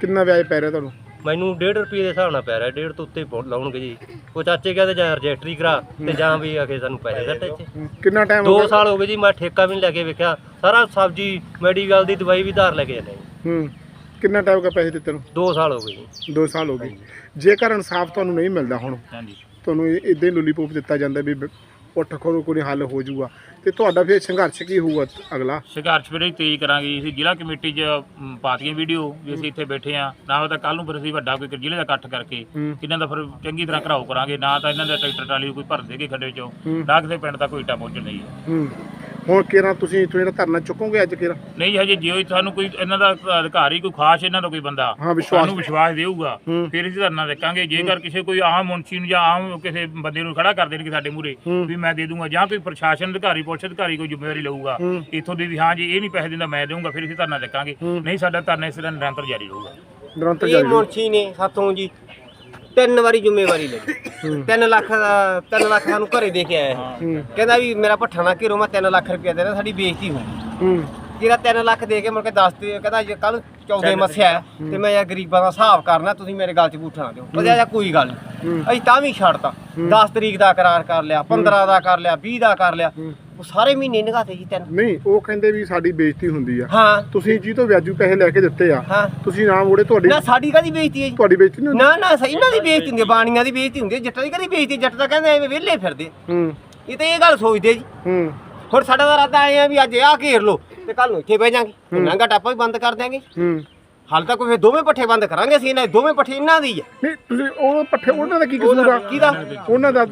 A: ਕਿੰਨਾ ਵਿਆਜ ਪੈ ਰਿਹਾ ਤੁਹਾਨੂੰ?
B: ਮੈਨੂੰ 1.5 ਰੁਪਏ ਦੇ ਹਿਸਾਬ ਨਾਲ ਪੈ ਰਿਹਾ 1.5 ਤੋਂ ਉੱਤੇ ਬਹੁਤ ਲਾਉਣਗੇ ਜੀ। ਉਹ ਚਾਚੇ ਕਹਿੰਦੇ ਜਾਂ ਰਜਿਸਟਰੀ ਕਰਾ ਤੇ ਜਾਂ ਵੀ ਆਖੇ ਸਾਨੂੰ ਪੈਸੇ ਦਿੱਤੇ। ਇੱਥੇ
A: ਹੂੰ, ਕਿੰਨਾ ਟਾਈਮ ਹੋ
B: 2
A: ਗਿਆ?
B: ਸਾਲ ਹੋ ਗਏ ਜੀ ਮੈਂ ਠੇਕਾ ਵੀ ਨਹੀਂ ਲੈ ਕੇ ਵੇਖਿਆ। ਸਾਰਾ ਸਬਜ਼ੀ ਮੈਡੀਕਲ ਦੀ ਦਵਾਈ ਵੀ ਧਾਰ ਲੈ ਕੇ ਜਾਂਦੇ ਜੀ।
A: ਹੂੰ। ਕਿੰਨਾ ਟਾਈਮ ਹੋ ਗਿਆ ਪੈਸੇ ਦਿੱਤੇ ਨੂੰ?
B: 2 ਸਾਲ ਹੋ ਗਏ ਜੀ।
A: 2 ਸਾਲ ਹੋ ਗਏ। ਜੇਕਰ ਇਨਸਾਫ ਤੁਹਾਨੂੰ ਨਹੀਂ ਮਿਲਦਾ ਹੁਣ
E: ਹਾਂਜੀ।
A: ਤੁਹਾਨੂੰ ਇਦਾਂ ਹੀ ਲੋਲੀਪੌਪ ਦਿੱਤਾ ਜਾਂਦਾ ਵੀ ਬ- ਉੱਠ ਖੜੋ ਕੋਈ ਹੱਲ ਹੋ ਜਾਊਗਾ। ਤੇ ਤੁਹਾਡਾ ਫਿਰ ਸੰਘਰਸ਼ ਕੀ ਹੋਊਗਾ ਅਗਲਾ?
E: ਸੰਘਰਸ਼ ਫਿਰ ਅਸੀਂ ਤੇਜ਼ ਕਰਾਂਗੇ ਅਸੀਂ ਜ਼ਿਲ੍ਹਾ ਕਮੇਟੀ 'ਚ ਪਾਤੀਆਂ ਵੀਡੀਓ ਵੀ ਅਸੀਂ ਇੱਥੇ ਬੈਠੇ ਆ ਨਾ ਹੋ ਤਾਂ ਕੱਲ ਨੂੰ ਫਿਰ ਅਸੀਂ ਵੱਡਾ ਕੋਈ ਜ਼ਿਲ੍ਹੇ ਦਾ ਇਕੱਠ ਕਰਕੇ
A: ਹੂੰ।
E: ਇਹਨਾਂ ਦਾ ਫਿਰ ਚੰਗੀ ਤਰ੍ਹਾਂ ਘਰਾਓ ਕਰਾਂਗੇ। ਨਾ ਤਾਂ ਇਹਨਾਂ ਦਾ ਟਰੈਕਟਰ ਟਰਾਲੀ ਕੋਈ ਭਰ ਦੇਗੇ ਖੱਡੇ 'ਚੋਂ। ਨਾ ਕਿਸੇ ਪਿੰਡ ਦਾ ਕੋਈ ਇੱਟਾਂ ਪਹੁੰਚਣ ਨਹੀਂ ਹੂੰ।
A: ਹੁਣ ਕਿਹੜਾ ਤੁਸੀਂ ਇੱਥੋਂ ਜਿਹੜਾ ਧਰਨਾ ਚੁੱਕੋਗੇ ਅੱਜ ਕਿਹੜਾ?
E: ਨਹੀਂ ਹਜੇ ਜਿਉਂ ਹੀ ਸਾਨੂੰ ਕੋਈ ਇਹਨਾਂ ਦਾ ਅਧਿਕਾਰੀ ਕੋਈ ਖਾਸ ਇਹਨਾਂ ਦਾ ਕੋਈ ਬੰਦਾ
A: ਹਾਂ, ਵਿਸ਼ਵਾਸ-
E: ਸਾਨੂੰ ਵਿਸ਼ਵਾਸ ਦੇਊਗਾ
A: ਹੂੰ।
E: ਫਿਰ ਅਸੀਂ ਧਰਨਾ ਦੇਖਾਂਗੇ। ਜੇਕਰ ਕਿਸੇ ਕੋਈ ਆਮ ਮੁਨਸ਼ੀ ਨੂੰ ਜਾਂ ਆਮ ਕਿਸੇ ਬੰਦੇ ਨੂੰ ਖੜਾ ਕਰ ਦੇਣਗੇ ਸਾਡੇ ਮੂਹਰੇ ਵੀ ਮੈਂ ਦੇ ਦੂੰਗਾ ਜਾਂ ਕੋਈ ਪ੍ਰਸ਼ਾਸਨ ਅਧਿਕਾਰੀ ਪੁਲਿਸ ਅਧਿਕਾਰੀ ਕੋਈ ਜ਼ਿੰਮੇਵਾਰੀ ਲਊਗਾ ਇੱਥੋਂ ਦੀ ਵੀ ਹਾਂ ਜੀ ਇਹ ਨਹੀਂ ਪੈਸੇ ਦਿੰਦਾ ਮੈਂ ਦੇਊਂਗਾ ਫਿਰ ਅਸੀਂ ਧਰਨਾ ਦੇਖਾਂਗੇ। ਨਹੀਂ ਸਾਡਾ ਧਰਨਾ ਇਸ ਤਰ੍ਹਾਂ ਨਿਰੰਤਰ ਜਾਰੀ ਰਹੂਗਾ।
A: ਨਿਰੰਤਰ
D: ਇਹ
A: ਜਾਰੀ।
D: ਮੁਨਸ਼ੀ ਨੇ ਸਾਥੋਂ ਜੀ ਤਿੰਨ ਵਾਰੀ ਜ਼ਿੰਮੇਵਾਰੀ ਲਈ। 3 ਲੱਖ ਦਾ 3 ਲੱਖ ਸਾਨੂੰ ਘਰੇ ਦੇ ਕੇ ਆਇਆ ਇਹ। ਕਹਿੰਦਾ ਵੀ ਮੇਰਾ ਭੱਠਾ ਨਾ ਘਿਰੋ ਮੈਂ 3 ਲੱਖ ਰੁਪਇਆ ਦੇਣਾ ਸਾਡੀ ਬੇਇੱਜ਼ਤੀ ਹੋਊਗੀ
A: ਹੂੰ।
D: ਜਿਹੜਾ 3 ਲੱਖ ਦੇ ਕੇ ਮੁੜ ਕੇ ਦੱਸ ਦੇ ਕਹਿੰਦਾ ਜੇ ਕੱਲ 14 ਮੱਸਿਆ ਹੈ ਤੇ ਮੈਂ ਯਾਰ ਗਰੀਬਾਂ ਦਾ ਹਿਸਾਬ ਕਰਨਾ ਤੁਸੀਂ ਮੇਰੇ ਗੱਲ 'ਚ ਬੂਠਾ ਨਾ ਦਿਓ। ਉਹਦਾ ਜਾਂ ਕੋਈ ਗੱਲ ਨਹੀਂ ਅਸੀਂ ਤਾਂ ਵੀ ਛੱਡਤਾ 10 ਤਰੀਕ ਦਾ ਕਰਾਰ ਕਰ ਲਿਆ 15 ਦਾ ਕਰ ਲਿਆ 20 ਦਾ ਕਰ ਲਿਆ। ਉਹ ਸਾਰੇ ਮਹੀਨੇ ਨਿਗਾਤੇ ਜੀ ਤਿੰਨ।
A: ਨਹੀਂ ਉਹ ਕਹਿੰਦੇ ਵੀ ਸਾਡੀ ਬੇਇੱਜ਼ਤੀ ਹੁੰਦੀ ਆ।
D: ਹਾਂ।
A: ਤੁਸੀਂ ਜੀ ਤੋਂ ਵਿਆਜੂ ਪੈਸੇ ਲੈ ਕੇ ਦਿੱਤੇ ਆ।
D: ਹਾਂ।
A: ਤੁਸੀਂ ਨਾ ਮੋੜੇ ਤੁਹਾਡੀ
D: ਨਾ ਸਾਡੀ ਕਾਦੀ ਬੇਇੱਜ਼ਤੀ ਹੈ ਜੀ?
A: ਤੁਹਾਡੀ ਬੇਇੱਜ਼ਤੀ ਨਹੀਂ ਹੁੰਦੀ।
D: ਨਾ ਨਾ ਸਹੀ ਇਹਨਾਂ ਦੀ ਬੇਇੱਜ਼ਤੀ ਹੁੰਦੀ ਹੈ ਬਾਣੀਆਂ ਦੀ ਬੇਇੱਜ਼ਤੀ ਹੁੰਦੀ ਹੈ ਜੱਟਾਂ ਦੀ ਕਦੀ ਬੇਇੱਜ਼ਤੀ ਜੱਟ ਤਾਂ ਕਹਿੰਦੇ ਐਵੇਂ ਵਿਹਲੇ ਫਿਰਦੇ
A: ਹੂੰ।
D: ਇਹ ਤਾਂ ਇਹ ਗੱਲ ਸੋਚਦੇ ਜੀ।
A: ਹੂੰ।
D: ਹੁਣ ਸਾਡਾ ਤਾਂ ਇਰਾਦਾ ਆਏ ਆ ਵੀ ਅੱਜ ਆਹ ਘੇਰ ਲੋ ਤੇ ਕੱਲ ਨੂੰ ਇੱਥੇ ਬਹਿ ਜਾਾਂਗੇ। ਨਾਂਗਾ ਟਾਪਾ ਵੀ ਬੰਦ ਕਰ ਦਿਆਂਗੇ।
A: ਹੂੰ।
D: ਹਾਲ ਤੱਕ ਫਿਰ ਦੋਵੇਂ ਪੱਠੇ ਬੰਦ ਕਰਾਂਗੇ ਅਸੀਂ ਇਹਨਾਂ ਦੇ। ਦੋਵੇਂ ਪੱਠੇ ਇਹਨਾਂ ਦੀ ਹੈ
A: ਨਹੀਂ ਤੁਸੀਂ ਉਹ ਪੱਠੇ ਉਹਨਾਂ ਦਾ ਕੀ ਕਸੂਰ ਆ?
D: ਕਿਹਦਾ?
A: ਉਹਨਾਂ ਦਾ।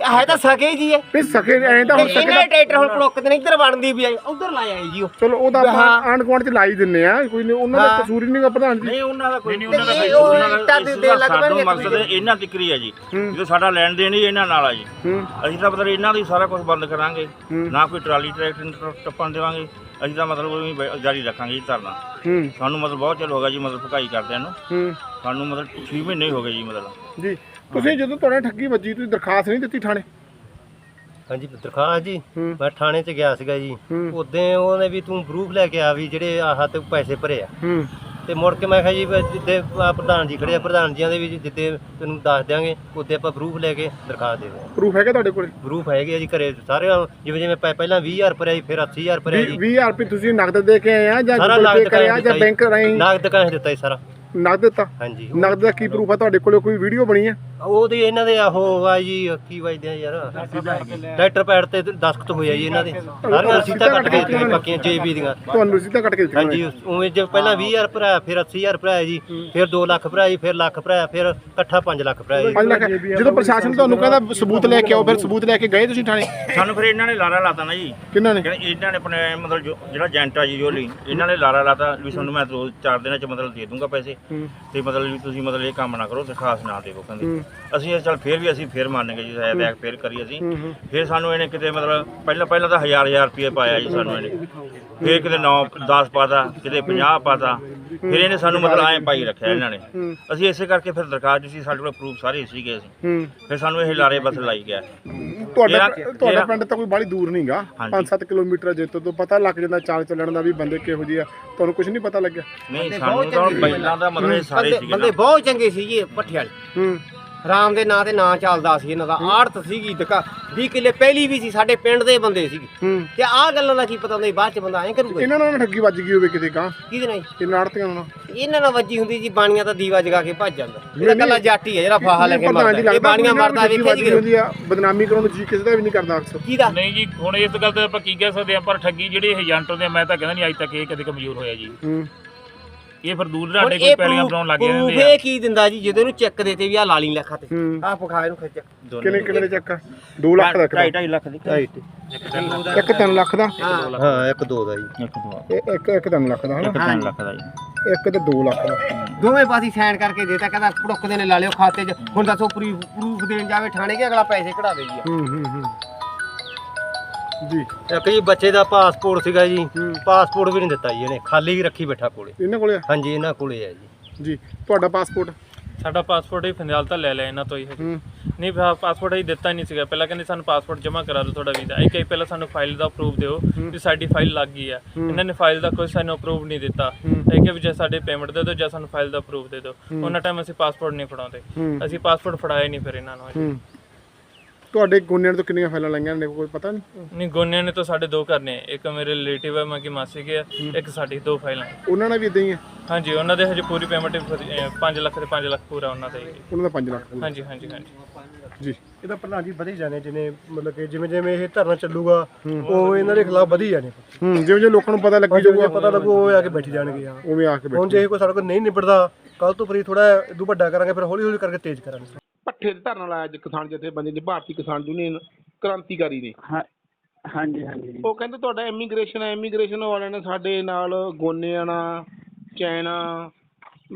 D: ਹੈ ਤਾਂ ਸਕੇ ਜੀ ਇਹ।
A: ਵੀ ਸਕੇ ਐਂ ਤਾਂ
D: ਤੇ
A: ਹੋ ਸਕੇ
D: ਇਹਨਾਂ ਦੇ ਟਰੈਕਟਰ ਹੁਣ ਪੜੋਕਦੇ ਨੇ ਇੱਧਰ ਬਣਦੀ ਵੀ ਆਈ ਉਧਰ ਲਾਇਆ ਜੀ ਉਹ।
A: ਚਲੋ ਉਹ ਤਾਂ ਆਪਾਂ
D: ਹਾਂ।
A: ਆਂਢ ਗੁਆਂਢ ਚ ਲਾਈ ਦਿੰਨੇ ਆ ਕੋਈ ਨਹੀਂ ਉਹਨਾਂ ਦਾ
D: ਹਾਂ।
A: ਕਸੂਰ ਹੀ ਨਹੀਂਗਾ ਪ੍ਰਧਾਨ ਜੀ।
F: ਨਹੀਂ ਉਹਨਾਂ ਦਾ ਕੋਈ ਨਹੀਂ
E: ਉਹਨਾਂ ਦਾ
D: ਨਹੀਂ,
F: ਉਹਨਾਂ
D: ਉਹ
F: ਦਾ
D: ਇੱਟਾਂ ਦੇ
F: ਦਾ
D: ਲੱਗ
F: ਸਾਡਾ
D: ਪੈਣਗੇ
F: ਮਕਸਦ ਇਹਨਾਂ ਤਿਕਰੀ ਹੈ ਜੀ। ਜਦੋਂ ਸਾਡਾ ਲੈਣ ਦੇਣ ਹੀ ਇਹਨਾਂ ਨਾਲ ਆ ਜੀ।
A: ਹੂੰ।
F: ਅਸੀਂ ਤਾਂ ਮਤਲਬ ਇਹਨਾਂ ਦੀ ਸਾਰਾ ਕੁਝ ਬੰਦ ਕਰਾਂਗੇ। ਨਾ ਕੋਈ ਟਰਾਲੀ ਟਰੈਕਟਰ ਨੂੰ ਟੱਪ- ਟੱਪਣ ਦੇਵਾਂਗੇ। ਅਸੀਂ ਤਾਂ ਮਤਲਬ ਉਵੇਂ ਹੀ ਬ- ਜਾਰੀ ਰੱਖਾਂਗੇ ਜੀ ਧਰਨਾ।
A: ਹੂੰ।
F: ਸਾਨੂੰ ਮਤਲਬ ਬਹੁਤ ਚਿਰ ਹੋ ਗਿਆ ਜੀ ਮਤਲਬ ਭਕਾਈ ਕਰਦਿਆਂ ਨੂੰ।
A: ਹੂੰ।
F: ਸਾਨੂੰ ਮਤਲਬ 6 ਮਹੀਨੇ ਹੀ ਹੋ ਗਏ ਜੀ ਮਤਲਬ।
A: ਜੀ। ਤੁਸੀਂ ਜਦੋਂ ਤੁਹਾਡੇ ਠੱਗੀ ਵੱਜੀ ਤੁਸੀਂ ਦਰਖਾਸਤ ਨਹੀਂ ਦਿੱਤੀ ਥਾਣੇ?
B: ਹਾਂਜੀ ਦਰਖਾਸਤ ਜੀ।
A: ਹੂੰ।
B: ਮੈਂ ਥਾਣੇ 'ਚ ਗਿਆ ਸੀਗਾ ਜੀ।
A: ਹੂੰ।
B: ਉਦੋਂ ਉਹਨੇ ਵੀ ਤੂੰ ਪ੍ਰੂਫ ਲੈ ਕੇ ਆ ਵੀ ਜਿਹੜੇ ਆਹ ਤੇ ਪੈਸੇ ਭਰੇ ਆ।
A: ਹੂੰ।
B: ਤੇ ਮੁੜ ਕੇ ਮੈਂ ਕਿਹਾ ਜੀ ਵੀ ਜਿੱਦੇ ਆਹ ਪ੍ਰਧਾਨ ਜੀ ਖੜੇ ਆ ਪ੍ਰਧਾਨ ਜੀਆਂ ਦੇ ਵੀ ਜਿੱਦੇ ਤੈਨੂੰ ਦੱਸ ਦਿਆਂਗੇ ਉੱਤੇ ਆਪਾਂ ਪ੍ਰੂਫ ਲੈ ਕੇ ਦਰਖਾਸਤ ਦੇ ਦਿਆਂਗੇ।
A: ਪ੍ਰੂਫ ਹੈਗਾ ਤੁਹਾਡੇ ਕੋਲ?
B: ਪ੍ਰੂਫ ਹੈਗੇ ਆ ਜੀ ਘਰੇ ਸਾਰੇ ਜਿਵੇਂ ਜਿਵੇਂ ਪਹਿ- ਪਹਿਲਾਂ 20000 ਭਰਿਆ ਜੀ ਫਿਰ 80000 ਭਰਿਆ ਜੀ।
A: 20000 ਰੁਪਏ ਤੁਸੀਂ ਨਗਦ ਦੇ ਕੇ ਆਏ ਆ ਜਾਂ
B: ਸਾਰਾ
A: ਗੂਗਲ ਪੇ ਕਰਿਆ ਜਾਂ
B: ਜੀ।
A: ਬੈਂਕ ਰਾਹੀਂ?
B: ਨਗਦ ਕਾਹ ਦਿੱਤਾ ਜੀ ਸਾਰਾ।
A: ਨਗਦ ਦਿੱਤਾ?
B: ਹਾਂਜੀ।
A: ਨਗਦ ਦਾ ਕੀ ਪ੍ਰੂਫ ਆ? ਤੁਹਾਡੇ ਕੋਲ ਕੋਈ ਵੀਡੀਓ ਬਣੀ ਹੈ
B: ਉਹਦੇ ਇਹਨਾਂ ਦੇ ਆਹੋ ਆ ਜੀ ਕੀ ਵਜਦੇ ਆ ਯਾਰ। ਟਰੈਕਟਰ ਪੈਡ ਤੇ ਦਸਖਤ ਹੋਇਆ ਜੀ ਇਹਨਾਂ ਦੇ। ਸਾਰੀਆਂ ਰਸੀਦਾਂ ਕੱਟ ਕੇ ਦਿੱਤੀਆਂ ਪੱਕੀਆਂ ਜੇਬੀ ਦੀਆਂ।
A: ਤੁਹਾਨੂੰ ਸਿੱਧਾ ਕੱਟ ਕੇ ਦਿੱਤੀ
B: ਹਾਂਜੀ ਉਵੇਂ ਜੇ ਪਹਿਲਾਂ 20000 ਭਰਾਇਆ ਫਿਰ 80000 ਭਰਾਇਆ ਜੀ ਫਿਰ 2 ਲੱਖ ਭਰਾਇਆ ਜੀ ਫਿਰ ਲੱਖ ਭਰਾਇਆ ਫਿਰ ਇਕੱਠਾ 5 ਲੱਖ ਭਰਾਇਆ ਜੀ।
A: 5 ਲੱਖ। ਜਦੋਂ ਪ੍ਰਸ਼ਾਸਨ ਤੁਹਾਨੂੰ ਕਹਿੰਦਾ ਸਬੂਤ ਲੈ ਕੇ ਆਓ ਫਿਰ ਸਬੂਤ ਲੈ ਕੇ ਗਏ ਤੁਸੀਂ ਥਾਣੇ?
F: ਸਾਨੂੰ ਫਿਰ ਇਹਨਾਂ ਨੇ ਲਾਰਾ ਲਾਤਾ ਨਾ ਜੀ।
A: ਕਿੰਨਾਂ ਨੇ?
F: ਕਹਿੰਦੇ ਇਹਨਾਂ ਨੇ ਆਪਣੇ ਮਤਲਬ ਜਿਹੜਾ ਏਜੰਟ ਆ ਜੀ ਜੋਲੀ ਇਹਨਾਂ ਨੇ ਲਾਰਾ ਲਾਤਾ ਵੀ ਤੁਹਾਨੂੰ ਮੈਂ ਦੋ ਚਾਰ ਦਿਨਾਂ ਚ ਮਤਲਬ ਦੇ ਦੂੰਗਾ ਪੈਸੇ। ਤੇ ਮਤਲਬ ਵੀ ਤੁਸੀਂ ਮਤਲਬ ਇਹ ਕੰਮ ਨਾ ਕਰੋ ਤੇ ਖਾਸ ਨਾ ਦੇਵੋ ਕਹਿੰਦੇ। ਅਸੀਂ ਇਹ ਚੱਲ ਫਿਰ ਵੀ ਅਸੀਂ ਫਿਰ ਮੰਨ ਗਏ ਜੀ ਸਾਇਆ ਬੈਗ ਫਿਰ ਕਰੀ ਅਸੀਂ। ਫਿਰ ਸਾਨੂੰ ਇਹਨੇ ਕਿਤੇ ਮਤਲਬ ਪਹਿਲਾਂ ਪਹਿਲਾਂ ਤਾਂ ਹਜ਼ਾਰ ਹਜ਼ਾਰ ਰੁਪਏ ਪਾਇਆ ਜੀ ਸਾਨੂੰ ਇਹਨੇ। ਫਿਰ ਕਿਤੇ 9 10 ਪਾਤਾ ਕਿਤੇ 50 ਪਾਤਾ। ਫਿਰ ਇਹਨੇ ਸਾਨੂੰ ਮਤਲਬ ਐਂ ਪਾਈ ਰੱਖਿਆ ਇਹਨਾਂ ਨੇ। ਅਸੀਂ ਇਸੇ ਕਰਕੇ ਫਿਰ ਦਰਖਾਸਤ ਦਿੱਤੀ ਸਾਡੇ ਕੋਲ ਪ੍ਰੂਫ ਸਾਰੇ ਸੀਗੇ ਅਸੀਂ। ਫਿਰ ਸਾਨੂੰ ਇਹ ਲਾਰੇ ਬਸ ਲਾਈ ਗਿਆ।
A: ਤੁਹਾਡਾ ਤੁਹਾਡਾ ਪਿੰਡ ਤਾਂ ਕੋਈ ਬਾਹਲੀ ਦੂਰ ਨਹੀਂਗਾ
F: ਹਾਂਜੀ।
A: 5-7 ਕਿਲੋਮੀਟਰ ਜਿੱਤੋਂ ਤੋਂ ਪਤਾ ਲੱਗ ਜਾਂਦਾ ਚਾਲ ਚੱਲਣ ਦਾ ਵੀ ਬੰਦੇ ਕਿਹੋ ਜਿਹੇ ਆ। ਤੁਹਾਨੂੰ ਕੁਝ ਨਹੀਂ ਪਤਾ ਲੱਗਿਆ?
F: ਨਹੀਂ ਸਾਨੂੰ ਤਾਂ ਪਹਿਲਾਂ ਦਾ ਮਤਲਬ ਇਹ ਸਾਰੇ ਸੀਗੇ
D: ਬੰਦੇ ਬਹੁਤ ਚੰਗੇ ਸੀ ਜੀ ਪੱਠੇ ਵਾਲੇ।
A: ਹੂੰ।
D: ਰਾਮ ਦੇ ਨਾਂ ਤੇ ਨਾਂ ਚੱਲਦਾ ਸੀ ਇਹਨਾਂ ਦਾ। ਆੜਤ ਸੀਗੀ ਦੁਕਾ 20 ਕਿੱਲੇ ਪਹਿਲੀ ਵੀ ਸੀ ਸਾਡੇ ਪਿੰਡ ਦੇ ਬੰਦੇ ਸੀਗੇ।
A: ਹੂੰ।
D: ਤੇ ਆਹ ਗੱਲਾਂ ਦਾ ਕੀ ਪਤਾ ਹੁੰਦਾ ਸੀ, ਬਾਅਦ ਚ ਬੰਦਾ ਐਂ ਕਰੂਗਾ
A: ਇਹਨਾਂ ਨਾਲ ਨਾ ਠੱਗੀ ਵੱਜ ਗਈ ਹੋਵੇ ਕਿਤੇ ਕਾਂ
D: ਕਿਹਦੇ ਨਾਲ ਜੀ?
A: ਇਹਨਾਂ ਆੜਤੀਆਂ ਨਾਲ।
D: ਇਹਨਾਂ ਨਾਲ ਵੱਜੀ ਹੁੰਦੀ ਜੀ ਬਾਣੀਆਂ ਤਾਂ ਦੀਵਾ ਜਗਾ ਕੇ ਭੱਜ ਜਾਂਦਾ। ਇਹਦਾ ਕੱਲਾ ਜਾਟੀ ਹੈ ਜਿਹੜਾ ਫਾਹਾ ਲੈ ਕੇ
A: ਪ੍ਰਧਾਨ ਜੀ
D: ਮਰਦਾ ਇਹ
A: ਲੱਗਦਾ
D: ਬਾਣੀਆਂ
A: ਕੋਈ ਨਾ
D: ਮਰਦਾ
A: ਠੱਗੀ ਵੱਜ
D: ਜੀ
A: ਹੁੰਦੀ ਆ ਬਦਨਾਮੀ ਕਰਾਉਣ ਨੂੰ ਜੀ ਕਿਸੇ ਦਾ ਵੀ ਨਹੀਂ ਕਰਦਾ ਅਕਸਰ।
D: ਕਿਹਦਾ
E: ਨਹੀਂ ਜੀ ਹੁਣ ਇਸ ਗੱਲ ਤੇ ਆਪਾਂ ਕੀ ਕਹਿ ਸਕਦੇ ਆ ਪਰ ਠੱਗੀ ਜਿਹੜੀ ਏਜੰਟ ਹੁੰਦੇ ਆ, ਮੈਂ ਤਾਂ ਕਹਿੰਦਾ ਨਹੀਂ ਅੱਜ ਤੱਕ ਇਹ ਕਦੇ ਕਮਜ਼ੋਰ ਹੋਇਆ ਜੀ।
A: ਹੂੰ।
E: ਇਹ ਫਿਰ ਦੂਰ
D: ਇਹ
E: ਕੋਈ ਪੈਲੀਆਂ ਬਣਾਉਣ ਲੱਗ ਜਾਂਦੇ ਆ।
D: ਇਹ ਕੀ ਦਿੰਦਾ ਜੀ? ਜਦੋਂ ਇਹਨੂੰ ਚੈੱਕ ਦੇਤੇ ਵੀ ਆ ਲਾਲੀ ਲੱਖਾਂ ਤੇ। ਆਹ ਪਖਾ ਇਹਨੂੰ ਖਿੱਚ।
A: ਕਿੰਨੇ ਕਿੰਨੇ ਦੇ ਚੱਕ 2 ਲੱਖ ਦਾ ਇੱਕ ਦਾ।
F: 2.5 ਲੱਖ ਦੀ।
A: ਇੱਕ 3 ਲੱਖ ਦਾ।
D: ਹਾਂ
B: ਹਾਂ ਇੱਕ ਦੋ ਦਾ ਜੀ।
F: ਇੱਕ ਦੋ
A: ਇਹ ਇੱਕ ਇੱਕ 3 ਲੱਖ ਦਾ ਹਨਾ?
F: 3 ਲੱਖ ਦਾ ਜੀ।
A: ਇੱਕ ਤੇ 2 ਲੱਖ ਦਾ।
D: ਦੋਵੇਂ ਪਾਸੇ ਸਾਈਨ ਕਰਕੇ ਦੇਤਾ ਕਹਿੰਦਾ ਭੜੁੱਕਦੇ ਨੇ ਲਾ ਲਿਓ ਖਾਤੇ 'ਚ। ਹੁਣ ਦੱਸੋ ਪ੍ਰੂਫ ਪ੍ਰੂਫ ਦੇਣ ਜਾਵੇ ਥਾਣੇ ਕਿ ਅਗਲਾ ਪੈਸੇ ਕਢਾਵੇ ਜੀ
A: ਹੂੰ ਹੂੰ ਹੂੰ। ਜੀ।
B: ਇੱਕ ਜੀ ਬੱਚੇ ਦਾ ਪਾਸਪੋਰਟ ਸੀਗਾ ਜੀ। ਪਾਸਪੋਰਟ ਵੀ ਨਹੀਂ ਦਿੱਤਾ ਜੀ ਇਹਨੇ। ਖਾਲੀ ਹੀ ਰੱਖੀ ਬੈਠਾ ਕੋਲੇ।
A: ਇਹਨਾਂ ਕੋਲੇ ਆ?
B: ਹਾਂਜੀ ਇਹਨਾਂ ਕੋਲੇ ਆ ਜੀ।
A: ਜੀ। ਤੁਹਾਡਾ ਪਾਸਪੋਰਟ?
C: ਸਾਡਾ ਪਾਸਪੋਰਟ ਹੀ ਫਿਲਹਾਲ ਤਾਂ ਲੈ ਲਿਆ ਇਹਨਾਂ ਤੋਂ ਹੀ ਹਜੇ।
A: ਹੂੰ।
C: ਨਹੀਂ ਭਾ ਪਾਸਪੋਰਟ ਹੀ ਦਿੱਤਾ ਨਹੀਂ ਸੀਗਾ। ਪਹਿਲਾਂ ਕਹਿੰਦੇ ਸਾਨੂੰ ਪਾਸਪੋਰਟ ਜਮ੍ਹਾਂ ਕਰਾ ਦਿਓ ਤੁਹਾਡਾ ਵੀਜ਼ਾ। ਇਹ ਕਹੀ ਪਹਿਲਾਂ ਸਾਨੂੰ ਫਾਈਲ ਦਾ ਪ੍ਰੂਫ ਦਿਓ ਵੀ ਸਾਡੀ ਫਾਈਲ ਲੱਗ ਗਈ ਆ। ਇਹਨਾਂ ਨੇ ਫਾਈਲ ਦਾ ਕੋਈ ਸਾਨੂੰ ਅਪਰੂਵ ਨਹੀਂ ਦਿੱਤਾ। ਇਹ ਕਿ ਵੀ ਜੇ ਸਾਡੇ ਪੇਮੈਂਟ ਦੇ ਦਿਓ ਜਾਂ ਸਾਨੂੰ ਫਾਈਲ ਦਾ ਪ੍ਰੂਫ ਦੇ ਦਿਓ। ਉਹਨਾਂ ਟਾਈਮ ਅਸੀਂ ਪਾਸਪੋਰਟ ਨਹੀਂ ਫੜਾਉਂਦੇ।
A: ਹੂੰ।
C: ਅਸੀਂ ਪਾਸਪੋਰਟ ਫੜਾਇਆ ਨਹੀਂ ਫਿਰ ਇਹਨਾਂ ਨੂੰ ਹਜੇ।
A: ਹੂੰ। ਤੁਹਾਡੇ ਗੁੰਨਿਆਂ ਤੋਂ ਕਿੰਨੀਆਂ ਫਾਈਲਾਂ ਲਾਈਆਂ ਨੇ ਕੋਈ ਪਤਾ ਨਹੀਂ?
C: ਨਹੀਂ ਗੋਨਿਆਂ ਨੇ ਤਾਂ ਸਾਡੇ ਦੋ ਕਰਨੇ ਇੱਕ ਮੇਰੇ ਰਿਲੇਟਿਵ ਹੈ ਮੈਂ ਕਿ ਮਾਸੀ ਕੇ ਆ, ਇੱਕ ਸਾਡੀ ਦੋ ਫਾਈਲਾਂ
A: ਉਹਨਾਂ ਨਾਲ ਵੀ ਇਦਾਂ ਹੀ ਹੈ
C: ਹਾਂਜੀ ਉਹਨਾਂ ਦੇ ਹਜੇ ਪੂਰੀ ਪੇਮੈਂਟ 5 ਲੱਖ ਦੇ 5 ਲੱਖ ਪੂਰਾ ਉਹਨਾਂ ਦਾ ਹੀ ਹੈ।
A: ਉਹਨਾਂ ਦਾ 5 ਲੱਖ
C: ਹਾਂਜੀ ਹਾਂਜੀ ਹਾਂਜੀ।
A: ਜੀ।
G: ਇਹਦਾ ਪ੍ਰਧਾਨ ਜੀ ਵਧੀ ਜਾਣੇ ਜਿਹਨੇ ਮਤਲਬ ਕਿ ਜਿਵੇਂ ਜਿਵੇਂ ਇਹ ਧਰਨਾ ਚੱਲੂਗਾ ਉਹ ਇਹਨਾਂ ਦੇ ਖਿਲਾਫ ਵਧੀ ਜਾਣੇ।
A: ਹੂੰ ਜਿਵੇਂ ਜਿਵੇਂ ਲੋਕਾਂ ਨੂੰ ਪਤਾ ਲੱਗੀ
G: ਜਿਵੇਂ
A: ਜਾਊਗਾ।
G: ਪਤਾ ਲੱਗੂ ਉਹ ਆ ਕੇ ਬੈਠੀ ਜਾਣਗੇ ਆ
A: ਉਵੇਂ ਆ ਕੇ
G: ਹੁਣ
A: ਬੈਠੇ
G: ਜੇ ਇਹ ਕੋਈ ਸਾਡੇ ਕੋਲ ਨਹੀਂ ਨਿਬੜਦਾ ਕੱਲ ਤੋਂ ਫਰੀ ਥੋੜਾ ਇਦੋਂ ਵੱਡਾ ਕਰਾਂਗੇ ਫਿਰ ਹੌਲੀ ਹੌਲੀ ਕਰਕੇ ਤੇਜ਼ ਕਰਾਂਗੇ।
H: ਪੱਠੇ ਤੇ ਧਰਨਾ ਲਾਇਆ ਅੱਜ ਕਿਸਾਨ ਜਥੇਬੰਦੀ ਨੇ ਭਾਰਤੀ ਕਿਸਾਨ ਯੂਨੀਅਨ ਕ੍ਰਾਂਤੀਕਾਰੀ ਨੇ।
I: ਹਾਂਜੀ ਹਾਂਜੀ।
H: ਉਹ ਕਹਿੰਦੇ ਤੁਹਾਡਾ ਇਮੀਗ੍ਰੇਸ਼ਨ ਹੈ ਇਮੀਗ੍ਰੇਸ਼ਨ ਵਾਲਿਆਂ ਨੇ ਸਾਡੇ ਨਾਲ ਗੋਨਿਆਣਾ ਚੈਨਾ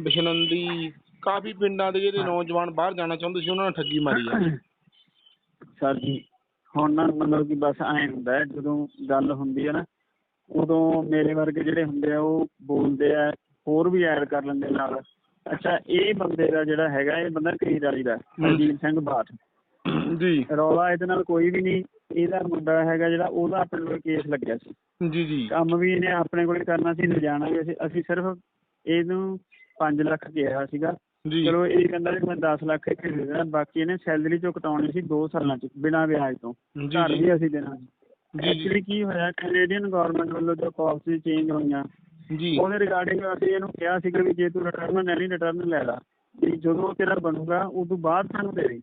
H: ਬਿਸ਼ਨੰਦੀ ਕਾਫੀ ਪਿੰਡਾਂ ਦੇ ਜਿਹੜੇ ਨੌਜਵਾਨ ਬਾਹਰ ਜਾਣਾ ਚਾਹੁੰਦੇ ਸੀ ਉਹਨਾਂ ਨੇ ਠੱਗੀ ਮਾਰੀ ਹੈ
I: ਸਰ ਜੀ ਹੁਣ ਨਾ ਮਤਲਬ ਕਿ ਬਸ ਐਂ ਹੁੰਦਾ ਹੈ ਜਦੋਂ ਗੱਲ ਹੁੰਦੀ ਹੈ ਨਾ ਉਦੋਂ ਮੇਰੇ ਵਰਗੇ ਜਿਹੜੇ ਹੁੰਦੇ ਆ ਉਹ ਬੋਲਦੇ ਆ ਹੋਰ ਵੀ ਐਡ ਕਰ ਲੈਂਦੇ ਨਾਲ। ਅੱਛਾ ਇਹ ਬੰਦੇ ਦਾ ਜਿਹੜਾ ਹੈਗਾ ਇਹ ਬੰਦਾ ਵਾਲੀ ਦਾ ਹਰਜੀਤ ਸਿੰਘ ਬਾਠ।
H: ਜੀ।
I: ਰੌਲਾ ਇਹਦੇ ਨਾਲ ਕੋਈ ਵੀ ਨਹੀਂ ਇਹਦਾ ਮੁੰਡਾ ਹੈਗਾ ਜਿਹੜਾ ਉਹਦਾ ਆਪਣੇ ਕੋਲ ਕੇਸ ਲੱਗਿਆ ਸੀ।
H: ਜੀ ਜੀ।
I: ਕੰਮ ਵੀ ਇਹਨੇ ਆਪਣੇ ਕੋਲੇ ਕਰਨਾ ਸੀ ਲਿਜਾਣਾ ਵੀ ਅਸੀਂ ਅਸੀਂ ਸਿਰਫ ਇਹਨੂੰ 5 ਲੱਖ ਕਿਹਾ ਸੀਗਾ। ਚਲੋ ਇਹ ਕਹਿੰਦਾ ਵੀ ਮੈਂ 10 ਲੱਖ ਹੀ ਦੇ ਦੇਣਾ ਬਾਕੀ ਇਹਨੇ ਸੈਲਰੀ ਚੋਂ ਕਟਾਉਣੀ ਸੀ 2 ਸਾਲਾਂ ਚ ਬਿਨਾਂ ਵਿਆਜ ਤੋਂ। ਘਰ
H: ਜੀ।
I: ਵੀ ਅਸੀਂ ਦੇਣਾ ਸੀ।
H: ਜੀ, ਜੀ।
I: ਐਕਚੁਅਲੀ ਕੀ ਹੋਇਆ ਕੈਨੇਡੀਅਨ ਗਵਰਨਮੈਂਟ ਵੱਲੋਂ ਜੋ ਪਾਲਿਸੀ ਚੇਂਜ ਹੋਈਆਂ
H: ਜੀ।
I: ਉਹਦੇ ਰਿਗਾਰਡਿੰਗ ਅਸੀਂ ਇਹਨੂੰ ਕਿਹਾ ਸੀਗਾ ਵੀ ਜੇ ਤੂੰ ਰਿਟਰਨ ਲੈਣੀ ਰਿਟਰਨ ਲੈ ਲਾ। ਵੀ ਜਦੋਂ ਤੇਰਾ ਬਣੂਗਾ ਉਦੋਂ ਬਾਅਦ ਸਾਨੂੰ ਦੇ ਦੇ।